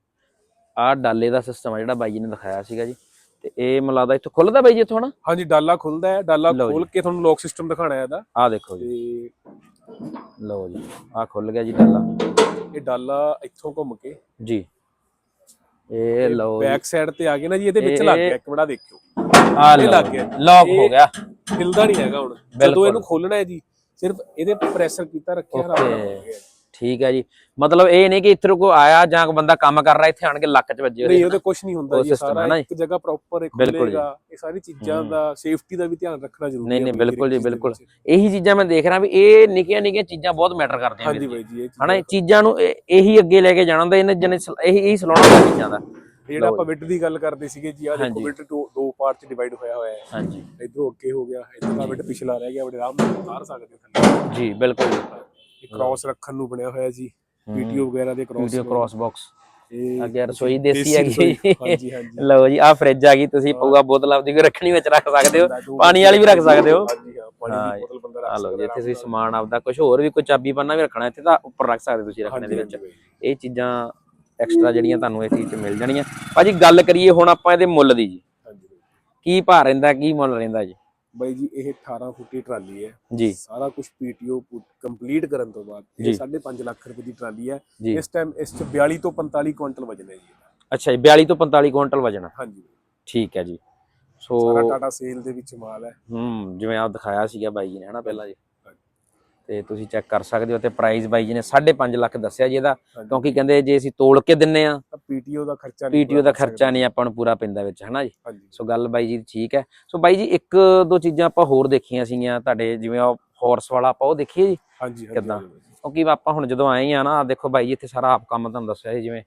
ਆ ਡਾਲੇ ਦਾ ਸਿਸਟਮ ਆ ਜਿਹੜਾ ਬਾਈ ਜੀ ਨੇ ਦਿਖਾਇਆ ਸੀਗਾ ਜੀ। ਤੇ ਇਹ ਮੈਨੂੰ ਲੱਗਦਾ ਇੱਥੋਂ ਖੁੱਲਦਾ ਬਾਈ ਜੀ ਇੱਥੋਂ ਹਨਾ? ਹਾਂਜੀ ਡਾਲਾ ਖੁੱਲਦਾ ਹੈ। ਡਾਲਾ। ਖੋਲ ਕੇ ਤੁਹਾਨੂੰ ਲੌਕ ਸਿਸਟਮ ਦਿਖਾਣਾ ਹੈ ਇਹਦਾ। ਆ ਦੇਖੋ ਜੀ। ਤੇ ਲਓ ਜੀ ਆ ਖੁੱਲ ਗਿਆ ਜੀ ਡਾਲਾ। ਇਹ ਡਾਲਾ ਇੱਥੋਂ ਘੁੰਮ ਕੇ। ਜੀ। ਇਹ ਲਓ ਬੈਕ ਸਾਈਡ ਤੇ ਆ ਗਏ ਨਾ ਜੀ ਇਹਦੇ ਵਿੱਚ ਲੱਗ ਗਿਆ। ਇੱਕ ਮਿੰਟ ਦੇਖਿਓ। ਆ ਇਹ ਲੱਗ ਗਿਆ। ਲੌਕ ਹੋ ਗਿਆ। ਹਿਲਦਾ ਨਹੀਂ ਹੈਗਾ ਹੁਣ। ਜਦੋਂ ਇਹਨੂੰ ਖੋਲਣਾ ਹੈ ਜੀ ਸਿਰਫ ਇਹਦੇ ਪ੍ਰੈਸ਼ਰ ਕੀਤਾ ਰੱਖਿਆ ਨਾਲ ਹੋ ਗਿਆ। ਠੀਕ ਹੈ ਜੀ ਮਤਲਬ ਇਹ ਨਹੀਂ ਕਿ ਇੱਥੇ ਕੋ ਆਇਆ ਜਾਂ ਕੋਈ ਬੰਦਾ ਕੰਮ ਕਰ ਰਿਹਾ ਇੱਥੇ ਆਣ ਕੇ ਲੱਕ 'ਚ ਵੱਜੇ ਨਹੀਂ ਉਹਦੇ ਕੁਝ ਨਹੀਂ ਹੁੰਦਾ ਜੀ ਸਾਰਾ। ਇੱਕ ਜਗ੍ਹਾ ਪ੍ਰੋਪਰ ਬਿਲਕੁਲ ਜੀ। ਖੁੱਲੇਗਾ ਇਹ ਸਾਰੀ ਚੀਜ਼ਾਂ। ਦਾ ਸੇਫਟੀ ਦਾ ਵੀ ਧਿਆਨ ਰੱਖਣਾ ਜ਼ਰੂਰੀ ਨਹੀਂ ਹੈ ਨਹੀਂ ਆਪਣੀ ਬਿਲਕੁਲ ਜੀ ਬਿਲਕੁਲ। ਇਹੀ ਚੀਜ਼ਾਂ ਮੈਂ ਦੇਖ ਰਿਹਾ ਵੀ ਇਹ ਨਿੱਕੀਆਂ ਨਿੱਕੀਆਂ ਚੀਜ਼ਾਂ ਬਹੁਤ ਮੈਟਰ ਕਰਦੀਆਂ ਹਾਂਜੀ ਬਾਈ ਜੀ ਇਹ ਹਨਾ ਚੀਜ਼ਾਂ ਨੂੰ ਇਹ- ਅੱਗੇ ਲੈ ਕੇ ਜਾਣਾ ਹੁੰਦਾ ਇਹਨੇ ਜਨੇ ਇਹੀ ਇਹੀ ਸਲਾਉਣਾ ਚੀਜ਼ਾਂ ਦਾ ਜਿਹੜਾ ਆਪਾਂ ਬਿੱਟ ਦੀ ਗੱਲ ਕਰਦੇ ਸੀਗੇ ਜੀ ਆ ਦੇਖੋ। ਬਿੱਟ ਦੋ ਪਾਰਟ ਚ ਡਿਵਾਈਡ ਹੋਇਆ ਹੋਇਆ ਹੈ ਹਾਂਜੀ ਇਧਰੋਂ ਅੱਗੇ ਹੋ ਗਿਆ ਇਧਰ ਦਾ ਬਿੱਟ ਪਿਛਲਾ ਰਹਿ ਗਿਆ ਬੜੇ ਆਰਾਮ ਨਾਲ ਉਤਾਰ ਸਕਦੇ ਥੱਲੇ ਜੀ ਬਿਲਕੁਲ ਕ੍ਰਾਸ ਰੱਖਣ ਨੂੰ ਬਣਿਆ ਹੋਇਆ ਜੀ। ਵੀਡੀਓ ਵਗੈਰਾ ਦੇ ਕ੍ਰਾਸ ਵੀਡੀਓ ਕ੍ਰਾਸ ਬਾਕਸ ਇਹ ਅੱਗੇ ਰਸੋਈ ਦੇਸੀ ਹੈਗੀ। ਰਸੋਈ, ਹਾਂਜੀ ਹਾਂਜੀ। ਲਓ ਜੀ ਆ ਫ੍ਰਿਜ ਆ ਗਈ ਤੁਸੀਂ ਪਊਆ ਬੋਤਲ ਆਪਦੀ ਕੋਈ ਰੱਖਣੀ ਵਿੱਚ ਰੱਖ ਸਕਦੇ ਹੋ। ਪਾਣੀ ਵਾਲੀ ਵੀ ਰੱਖ ਸਕਦੇ ਹੋ। ਪਾਣੀ ਹਾਂ, ਦੀ ਬੋਤਲ ਬੰਦਾ ਆ ਰੱਖ ਲਓ ਜੀ ਇੱਥੇ ਤੁਸੀਂ ਸਮਾਨ ਆਪਦਾ ਕੁਝ ਹੋਰ ਵੀ ਕੋਈ ਚਾਬੀ ਪੰਨਾ ਵੀ ਰੱਖਣਾ ਇੱਥੇ ਤਾਂ ਉੱਪਰ ਰੱਖ ਸਕਦੇ ਤੁਸੀਂ ਰੱਖਣੇ ਦੇ ਵਿੱਚ। ਇਹ ਚੀਜ਼ਾਂ ਐਕਸਟਰਾ ਜਿਹੜੀਆਂ ਤੁਹਾਨੂੰ ਇਹ ਚੀਜ਼ 'ਚ ਮਿਲ ਜਾਣੀਆਂ। ਭਾਜੀ ਗੱਲ ਕਰੀਏ ਹੁਣ ਆਪਾਂ ਇਹਦੇ ਮੁੱਲ ਦੀ ਜੀ। ਕੀ ਭਾਅ ਰਹਿੰਦਾ ਕੀ ਮੁੱਲ ਰਹਿੰਦਾ ਜੀ? ਬਾਈ ਜੀ ਇਹ 18 ਫੁੱਟੀ ਟਰਾਲੀ ਹੈ। ਜੀ। ਸਾਰਾ ਕੁਝ ਪੀਟੀਓ ਕੰਪਲੀਟ ਕਰਨ ਤੋਂ ਬਾਅਦ। ਇਹ 5.5 ਲੱਖ ਰੁਪਏ ਦੀ ਟਰਾਲੀ ਹੈ। ਇਸ ਟਾਈਮ ਇਸ ਚ 42 ਤੋਂ 45 ਕੁਇੰਟਲ ਵਜਨ ਹੈ ਜੀ। ਅੱਛਾ ਜੀ 42 ਤੋਂ 45 ਕੁਇੰਟਲ ਵਜਣਾ ਹਾਂਜੀ। ਠੀਕ ਹੈ ਜੀ। ਸੋ ਸਾਰਾ ਟਾਟਾ ਸੇਲ ਦੇ ਵਿੱਚ ਮਾਲ ਹੈ। ਹੂੰ ਜਿਵੇਂ ਆਪ ਦਿਖਾਇਆ ਸੀਗਾ ਬਾਈ ਜੀ ਨੇ ਹਨਾ ਪਹਿਲਾਂ ਜੀ। ਤੇ ਤੁਸੀਂ ਚੈੱਕ ਕਰ ਸਕਦੇ ਹੋ ਤੇ ਪ੍ਰਾਈਸ ਬਾਈ ਜੀ ਨੇ 5.5 ਲੱਖ ਦੱਸਿਆ ਜੀ ਇਹਦਾ। ਕਿਉਂਕਿ ਕਹਿੰਦੇ ਜੇ ਅਸੀਂ ਤੋਲ ਕੇ ਦਿੰਨੇ ਆ ਪੀਟੀਓ ਦਾ ਖਰਚਾ ਨਹੀਂ ਪੀਟੀਓ ਦਾ ਖਰਚਾ ਨਹੀਂ ਆਪਾਂ ਨੂੰ ਪੂਰਾ ਪੈਂਦਾ ਵਿੱਚ ਹਨਾ ਜੀ? ਸੋ ਗੱਲ ਬਾਈ ਜੀ ਠੀਕ ਹੈ। ਸੋ ਬਾਈ ਜੀ ਇੱਕ ਦੋ ਚੀਜ਼ਾਂ ਆਪਾਂ ਹੋਰ ਦੇਖੀਆਂ ਸੀਗੀਆਂ ਤੁਹਾਡੇ ਜਿਵੇਂ ਉਹ ਹਾਰਸ ਵਾਲਾ ਆਪਾਂ ਉਹ ਦੇਖੀਏ ਜੀ ਹਾਂਜੀ ਹਾਂਜੀ, ਕਿੱਦਾਂ? ਕਿਉਂਕਿ ਆਪਾਂ ਹੁਣ ਜਦੋਂ ਆਏ ਆ ਨਾ ਦੇਖੋ ਬਾਈ ਜੀ ਇੱਥੇ ਸਾਰਾ ਆਪ ਕੰਮ ਤੁਹਾਨੂੰ ਦੱਸਿਆ ਜੀ ਜਿਵੇਂ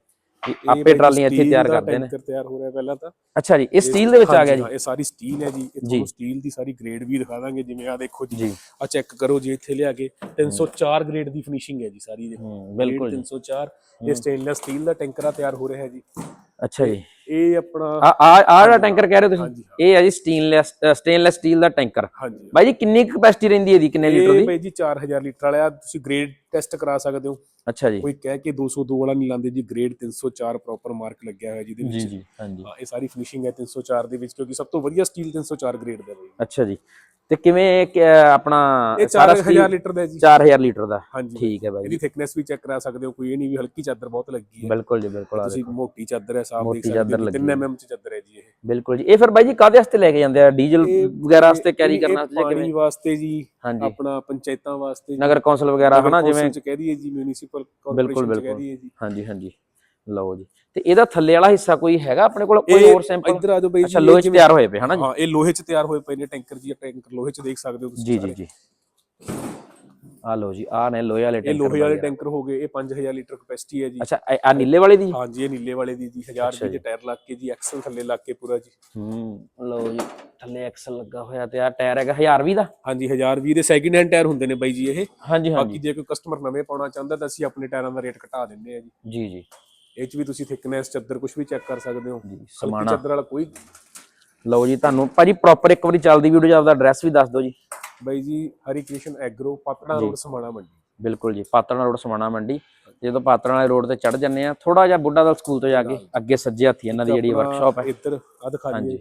ਆਪੇ ਟਰਾਲੀਆਂ ਇੱਥੇ ਤਿਆਰ ਦਾ ਕਰਦੇ ਨੇ। ਤਿਆਰ ਹੋ ਰਿਹਾ ਪਹਿਲਾਂ ਤਾਂ। ਅੱਛਾ ਜੀ ਇਹ ਸਟੀਲ ਦੇ ਵਿੱਚ ਆ ਗਿਆ ਜੀ? ਇਹ ਸਾਰੀ ਸਟੀਲ ਹੈ ਜੀ। ਤੁਹਾਨੂੰ ਸਟੀਲ ਦੀ ਸਾਰੀ ਗ੍ਰੇਡ ਵੀ ਦਿਖਾ ਦਾਂਗੇ। ਜਿਵੇਂ ਆ ਦੇਖੋ ਜੀ ਆ ਚੈੱਕ ਕਰੋ ਜੀ ਇੱਥੇ ਲਿਆ ਕੇ। 304 ਗ੍ਰੇਡ ਦੀ ਫਿਨਿਸ਼ਿੰਗ ਹੈ ਜੀ ਸਾਰੀ ਹੂੰ ਬਿਲਕੁਲ ਜੀ। 304 ਇਹ ਸਟੇਨਲੈਸ ਸਟੀਲ ਦਾ ਟੈਂਕਰ ਤਿਆਰ ਹੋ ਰਿਹਾ ਹੈ ਜੀ। ਅੱਛਾ ਜੀ। ਇਹ ਆਪਣਾ ਆ ਆ ਆ ਜਿਹੜਾ ਟੈਂਕਰ ਕਹਿ ਰਹੇ ਹੋ ਤੁਸੀਂ? ਹਾਂਜੀ ਇਹ ਹੈ ਜੀ ਸਟੇਨਲੈਸ ਸਟੇਨਲੈਸ ਸਟੀਲ ਦਾ ਟੈਂਕਰ। ਹਾਂਜੀ ਬਾਈ ਜੀ ਕਿੰਨੀ ਕਪੈਸਿਟੀ ਰਹਿੰਦੀ ਹੈ ਇਹਦੀ ਕਿੰਨੇ ਲੀਟਰ ਇਹ ਦੀ? ਬਾਈ ਜੀ 4000 ਲੀਟਰ ਵਾਲਾ। ਤੁਸੀਂ ਗ੍ਰੇਡ ਟੈਸਟ ਕਰਾ ਸਕਦੇ ਹੋ। ਅੱਛਾ ਜੀ। ਕੋਈ ਕਹਿ ਕੇ 202 ਵਾਲਾ ਨਹੀਂ ਲਾਉਂਦੇ ਜੀ। ਗ੍ਰੇਡ 304 ਪ੍ਰੋਪਰ ਮਾਰਕ ਲੱਗਿਆ ਹੋਇਆ ਜਿਹਦੇ ਜੀ ਵਿੱਚ। ਜੀ ਹਾਂਜੀ। ਹਾਂ, ਇਹ ਸਾਰੀ ਫਿਨਿਸ਼ਿੰਗ ਹੈ 304 ਦੇ ਵਿੱਚ ਕਿਉਂਕਿ ਸਭ ਤੋਂ ਵਧੀਆ ਸਟੀਲ 304 ਗ੍ਰੇਡ ਦਾ ਬਾਈ ਅੱਛਾ ਜੀ। ਤੇ ਕਿਵੇਂ ਕਿ- ਆਪਣਾ ਇਹ ਸਾਰਾ 4000 steel ਲੀਟਰ ਦਾ ਹੈ ਜੀ। 4000 ਲੀਟਰ ਦਾ। ਹਾਂਜੀ। ਠੀਕ ਹੈ ਬਾਈ ਇਹਦੀ ਥਿਕਨੈਸ ਵੀ ਚੈੱਕ ਕਰਾ ਸਕਦੇ ਹੋ ਕੋਈ ਇਹ ਨਹੀਂ ਵੀ ਹਲਕੀ ਚਾਦਰ ਬਹੁਤ ਲੱਗੀ ਹੈ। ਬਿਲਕੁਲ ਜੀ ਬਿਲਕੁਲ ਆ ਤੁਸੀਂ ਦੇਖੋ। ਮੋਟੀ ਚਾਦਰ ਹੈ ਸਾਫ਼ ਮੋਟੀ ਦੇਖ ਚਾਦਰ ਸਕਦੇ ਹੋ ਲੱਗੀ 3 ਹੈ। mm ਚ ਚਾਦਰ ਹੈ ਜੀ ਇਹ। ਬਿਲਕੁਲ ਜੀ। ਇਹ ਫਿਰ ਬਾਈ ਜੀ ਕਾਦੇ ਵਾਸਤੇ ਲੈ ਕੇ ਜਾਂਦੇ ਆ? ਡੀਜ਼ਲ ਇਹ- ਵਗੈਰਾ ਵਾਸਤੇ ਕੈਰੀ ਇਹ- ਕਰਨ ਇਹ ਵਾਸਤੇ ਜਾਂ ਪਾਣੀ ਕਿਵੇਂ? ਵਾਸਤੇ ਜੀ ਹਾਂਜੀ। ਆਪਣਾ ਪੰਚਾਇਤਾਂ ਵਾਸਤੇ ਨਗਰ ਕੌਂਸਲ ਵਗੈਰਾ ਹਨਾ ਜਿਵੇਂ ਕੌਂਸਲ ਚ ਕਹਿ ਦਈਏ ਜੀ ਮਿਊਨਿਸਪਲ ਕਾਰਪੋਰੇਸ਼ਨ ਚ ਕਹਿ। ਦਈਏ ਜੀ। ਹਾਂਜੀ ਹਾਂਜੀ। ਲਓ ਜੀ। ਤੇ ਇਹਦਾ ਥੱਲੇ ਵਾਲਾ ਹਿੱਸਾ ਕੋਈ ਹੈਗਾ ਆਪਣੇ ਕੋਲ? ਕੋਈ ਇਹ ਹੋਰ ਸੈਂਪਲ ਇੱਧਰ ਆ ਜਾਓ ਬਾਈ ਅੱਛਾ ਜੀ, ਲੋਹੇ ਇਹ ਚ ਤਿਆਰ ਹੋਏ ਪਏ ਹਨਾ ਜੀ? ਹਾਂ ਇਹ ਲੋਹੇ ਚ ਤਿਆਰ ਹੋਏ ਪਏ ਨੇ ਟੈਂਕਰ ਜੀ ਇਹ ਟੈਂਕਰ ਲੋਹੇ ਚ ਦੇਖ ਸਕਦੇ ਹੋ ਤੁਸੀਂ ਜੀ ਜੀ। ਜੀ। ਆ ਲਓ ਜੀ ਆ ਨੇ ਲੋਹੇ ਵਾਲੇ ਇਹ ਟੈਂਕਰ ਲੋਹੇ ਵਾਲੇ। ਟੈਂਕਰ ਹੋ ਗਏ ਇਹ 5000 ਲੀਟਰ ਕਪੈਸਿਟੀ ਹੈ ਜੀ। ਅੱਛਾ ਆ ਨੀਲੇ ਵਾਲੇ ਦੀ ਹਾਂਜੀ ਇਹ ਨੀਲੇ ਵਾਲੇ ਦੀ ਜੀ 1000 ਅੱਛਾ ਰੁਪਏ ਦੇ ਟਾਇਰ ਲੱਗ ਕੇ ਜੀ ਐਕਸਲ ਥੱਲੇ ਲੱਗ ਕੇ ਪੂਰਾ ਜੀ। ਹੂੰ ਲਓ ਜੀ ਥੱਲੇ ਐਕਸਲ ਲੱਗਾ ਹੋਇਆ ਤੇ ਆ ਟਾਇਰ ਹੈਗਾ 1020 ਦਾ? ਹਾਂਜੀ 1020 ਦੇ ਸੈਕਿੰਡ ਹੈਂਡ ਟਾਇਰ ਹੁੰਦੇ ਨੇ ਬਾਈ ਜੀ ਇਹ। ਹਾਂਜੀ ਬਾਕੀ ਹਾਂਜੀ ਜੇ ਕੋਈ ਕਸਟਮਰ ਨਵੇਂ ਪਾਉਣਾ ਚਾਹੁੰਦਾ ਤਾਂ ਅਸੀਂ ਆਪਣੇ ਟਾਇਰਾਂ ਦਾ ਰੇਟ ਘਟਾ ਦਿੰਦੇ ਆ ਜੀ। ਜੀ ਜੀ। ਇਹ ਚ ਵੀ ਤੁਸੀਂ ਥਿਕਨੈਸ ਚੱਦਰ ਕੁਝ ਵੀ ਚੈੱਕ ਕਰ ਸਕਦੇ ਹੋ। ਸਮਾਣਾ ਚੱਦਰ ਵਾਲਾ ਕੋਈ ਲਓ ਜੀ ਤੁਹਾਨੂੰ ਭਾਜੀ ਪ੍ਰੋਪਰ ਇੱਕ ਵਾਰੀ ਚੱਲਦੀ ਵੀਡੀਓ 'ਚ ਆਪਦਾ ਐਡਰੈਸ ਵੀ ਦੱਸ ਦਿਓ ਜੀ। ਬਾਈ ਜੀ ਹਰੀ ਕ੍ਰਿਸ਼ਨ ਐਗਰੋ ਪਾਤੜਾ ਰੋਡ ਸਮਾਣਾ ਮੰਡੀ। ਬਿਲਕੁਲ ਜੀ ਪਾਤੜਾਂ ਰੋਡ ਸਮਾਣਾ ਮੰਡੀ। ਜਦੋਂ ਪਾਤੜਾਂ ਵਾਲੇ ਰੋਡ ਤੇ ਚੜ ਜੰਨੇ ਆ ਥੋੜਾ ਜਿਹਾ ਬੁੱਢਾ ਦਲ ਸਕੂਲ ਤੋਂ ਜਾ ਕੇ ਅੱਗੇ ਸੱਜੇ ਹੱਥੀ ਇਹਨਾਂ ਦੀ ਜਿਹੜੀ ਵਰਕਸ਼ਾਪ ਹੈ। ਇੱਧਰ ਆ ਦਿਖਾ। ਲਈਏ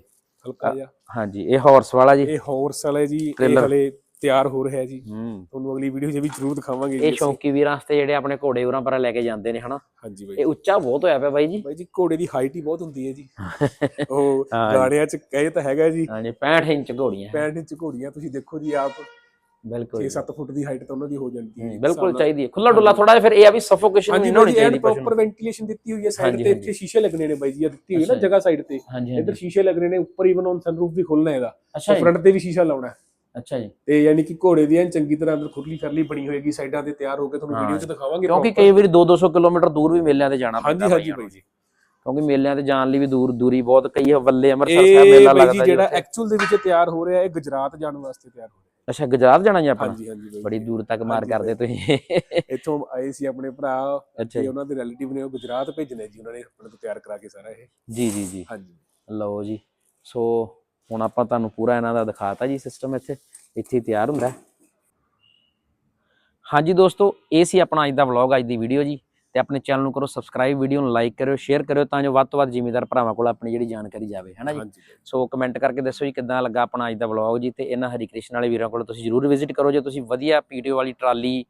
ਹਲਕਾ ਜਿਹਾ। ਹਾਂਜੀ ਇਹ ਹਾਰਸ ਵਾਲਾ ਜੀ। ਇਹ ਹਾਰਸ ਵਾਲਾ ਜੀ ਇਹ। ਹਲੇ ਤਿਆਰ ਹੋ ਰਿਹਾ ਜੀ। ਹੂੰ। ਤੁਹਾਨੂੰ ਅਗਲੀ ਵੀਡੀਓ 'ਚ ਵੀ ਜ਼ਰੂਰ ਦਿਖਾਵਾਂਗੇ ਜੀ ਇਹ ਅਸੀਂ। ਸ਼ੌਂਕੀ ਵੀਰਾਂ ਵਾਸਤੇ ਜਿਹੜੇ ਆਪਣੇ ਘੋੜੇ ਉਰਾਂ ਪਰ ਲੈ ਕੇ ਜਾਂਦੇ ਨੇ ਹਨਾ? ਹਾਂਜੀ ਬਾਈ। ਇਹ ਉੱਚਾ ਬਹੁਤ ਹੋਇਆ ਪਿਆ ਬਾਈ ਜੀ। ਬਾਈ ਜੀ ਘੋੜੇ ਦੀ ਹਾਈਟ ਹੀ ਬਹੁਤ ਹੁੰਦੀ ਹੈ ਜੀ। (laughs) ਉਹ ਹਾਂ। ਗਾੜਿਆਂ 'ਚ ਕਹੇ ਤਾਂ ਹੈਗਾ ਜੀ। ਹਾਂਜੀ 65 ਇੰਚ ਘੋੜੀਆਂ। 65 ਇੰਚ ਘੋੜੀਆਂ ਤੁਸੀਂ ਦੇਖੋ ਜੀ ਆਪ। ਬਿਲਕੁਲ 6-7 ਫੁੱਟ ਦੀ ਹਾਈਟ ਤਾਂ ਉਹਨਾਂ ਦੀ ਹੋ ਜਾਂਦੀ ਹੈ। ਬਿਲਕੁਲ ਚਾਹੀਦੀ ਹੈ। ਖੁੱਲਾ ਡੁੱਲਾ ਥੋੜਾ ਜਿਹਾ ਫਿਰ ਇਹ ਆ ਵੀ ਸਫੋਕੇਸ਼ਨ ਹਾਂਜੀ ਨਹੀਂ ਹੋਣੀ ਚਾਹੀਦੀ ਪਸ਼ੂ ਨੂੰ। ਪ੍ਰੋਪਰ ਵੈਂਟੀਲੇਸ਼ਨ ਦਿੱਤੀ ਹੋਈ ਹੈ ਸਾਈਡ ਹਾਂਜੀ, ਤੇ ਹਾਂਜੀ। ਇੱਥੇ ਸ਼ੀਸ਼ੇ ਲੱਗਣੇ ਨੇ ਬਾਈ ਜੀ ਇਹ ਦਿੱਤੀ ਹੋਈ ਹੈ ਨਾ ਅੱਛਾ। ਜਗ੍ਹਾ ਸਾਈਡ ਤੇ। ਹਾਂਜੀ ਇੱਧਰ ਸ਼ੀਸ਼ੇ ਲੱਗਣੇ ਨੇ ਉੱਪਰ ਇਵਨ ਔਨ ਸਨਰੂਫ ਵੀ ਖੁੱਲਣਾ ਇਹਦਾ। ਅੱਛਾ ਫਰੰਟ ਤੇ ਵੀ ਸ਼ੀਸ਼ਾ ਲਾਉਣਾ ਹੈ। ਅੱਛਾ ਜੀ। ਤੇ ਯਾਨੀ ਕਿ ਘੋੜੇ ਦੀ ਐਨ ਚੰਗੀ ਤਰ੍ਹਾਂ ਅੰਦਰ ਖੁਰਲੀ ਕਰਲੀ ਬਣੀ ਹੋਏਗੀ ਸਾਈਡਾਂ ਤੇ ਤਿਆਰ ਹੋ ਕੇ ਤੁਹਾਨੂੰ। ਵੀਡੀਓ 'ਚ ਦਿਖਾਵਾਂਗੇ ਕਿਉਂਕਿ। ਕਈ ਵਾਰੀ 2-200 ਕਿਲੋਮੀਟਰ ਦੂਰ ਵੀ ਮੇਲਿਆਂ ਤੇ ਜਾਣਾ ਹਾਂਜੀ ਪੈਂਦਾ ਹਾਂਜੀ ਨੂੰ। ਬਾਈ ਜੀ। ਕਿਉਂਕਿ ਮੇਲਿਆਂ ਤੇ ਜਾਣ ਲਈ ਵੀ ਦੂਰ ਦੂਰੀ ਬਹੁਤ ਕਈ ਵੱਲੇ ਅੰਮ੍ਰਿਤਸਰ ਸਾਹਿਬ ਮੇਲਾ ਲੱਗਦਾ ਜੀ ਜਿਹੜਾ। ਐਕਚੁਅਲ ਦੇ ਵਿੱਚ ਤਿਆਰ ਹੋ ਰਿਹਾ ਇਹ ਗੁਜਰਾਤ ਜਾਣ ਵਾਸਤੇ ਤਿਆਰ ਹੋ ਰਿਹਾ। ਅੱਛਾ ਗੁਜਰਾਤ ਜਾਣਾ ਜੀ ਆਪਣਾ? ਹਾਂਜੀ ਹਾਂਜੀ ਬਾਈ ਬੜੀ ਦੂਰ ਤੱਕ ਮਾਰ ਹਾਂਜੀ ਕਰਦੇ ਤੁਸੀਂ। ਇੱਥੋਂ ਆਏ ਸੀ ਆਪਣੇ ਭਰਾ ਅੱਛਾ ਤੇ ਜੀ। ਉਹਨਾਂ ਦੇ ਰਿਲੇਟਿਵ ਨੇ ਉਹ ਗੁਜਰਾਤ ਭੇਜਣੇ ਜੀ ਉਹਨਾਂ ਨੇ ਆਪਣੇ ਤੋਂ ਤਿਆਰ ਕਰਾ ਕੇ ਸਾਰਾ ਇਹ। ਜੀ ਜੀ ਜੀ। ਹਾਂਜੀ। ਲਓ ਜੀ। ਸੋ ਹੁਣ ਆਪਾਂ ਤੁਹਾਨੂੰ ਪੂਰਾ ਇਹਨਾਂ ਦਾ ਦਿਖਾਤਾ ਜੀ ਸਿਸਟਮ ਇੱਥੇ ਇੱਥੇ ਤਿਆਰ ਹੁੰਦਾ। ਹਾਂਜੀ ਦੋਸਤੋ ਇਹ ਸੀ ਆਪਣਾ ਅੱਜ ਦਾ ਵਲੌਗ ਅੱਜ ਦੀ ਵੀਡੀਓ ਜੀ ਤੇ ਆਪਣੇ ਚੈਨਲ ਨੂੰ ਕਰੋ ਸਬਸਕ੍ਰਾਈਬ ਵੀਡੀਓ ਨੂੰ ਲਾਈਕ ਕਰਿਓ ਸ਼ੇਅਰ ਕਰਿਓ ਤਾਂ ਜੋ ਵੱਧ ਤੋਂ ਵੱਧ ਜ਼ਿਮੀਦਾਰ ਭਰਾਵਾਂ ਕੋਲ ਆਪਣੀ ਜਿਹੜੀ ਜਾਣਕਾਰੀ ਜਾਵੇ ਹੈ ਨਾ ਜੀ। ਸੋ ਕਮੈਂਟ ਕਰਕੇ ਦੱਸੋ ਜੀ ਕਿੱਦਾਂ ਲੱਗਾ ਆਪਣਾ ਅੱਜ ਦਾ ਵਲੌਗ ਜੀ ਤੇ ਇਹਨਾਂ ਹਰੀ ਕ੍ਰਿਸ਼ਨ ਵਾਲੇ ਵੀਰਾਂ ਕੋਲ ਤੁਸੀਂ ਜਰੂਰ ਵਿਜ਼ਿਟ ਕਰੋ ਜੇ ਤੁਸੀਂ ਵਧੀਆ ਪੀਟੀਓ ਵਾਲੀ ਟਰਾਲੀ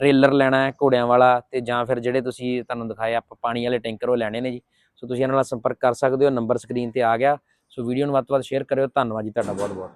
ਟ੍ਰੇਲਰ ਲੈਣਾ ਹੈ ਘੋੜਿਆਂ ਵਾਲਾ ਤੇ ਜਾਂ ਫਿਰ ਜਿਹੜੇ ਤੁਸੀਂ ਤੁਹਾਨੂੰ ਦਿਖਾਏ ਆਪਾਂ ਪਾਣੀ ਵਾਲੇ ਟੈਂਕਰ ਉਹ ਲੈਣੇ ਨੇ ਜੀ ਸੋ ਤੁਸੀਂ ਇਹਨਾਂ ਨਾਲ ਸੰਪਰਕ ਕਰ ਸਕਦੇ ਹੋ ਨੰਬਰ ਸਕਰੀਨ ਤੇ ਆ ਗਿਆ ਸੋ ਵੀਡੀਓ ਨੂੰ ਵੱਧ ਤੋਂ ਵੱਧ ਸ਼ੇਅਰ ਕਰਿਓ। ਧੰਨਵਾਦ ਜੀ ਤੁਹਾਡਾ ਬਹੁਤ ਬਹੁਤ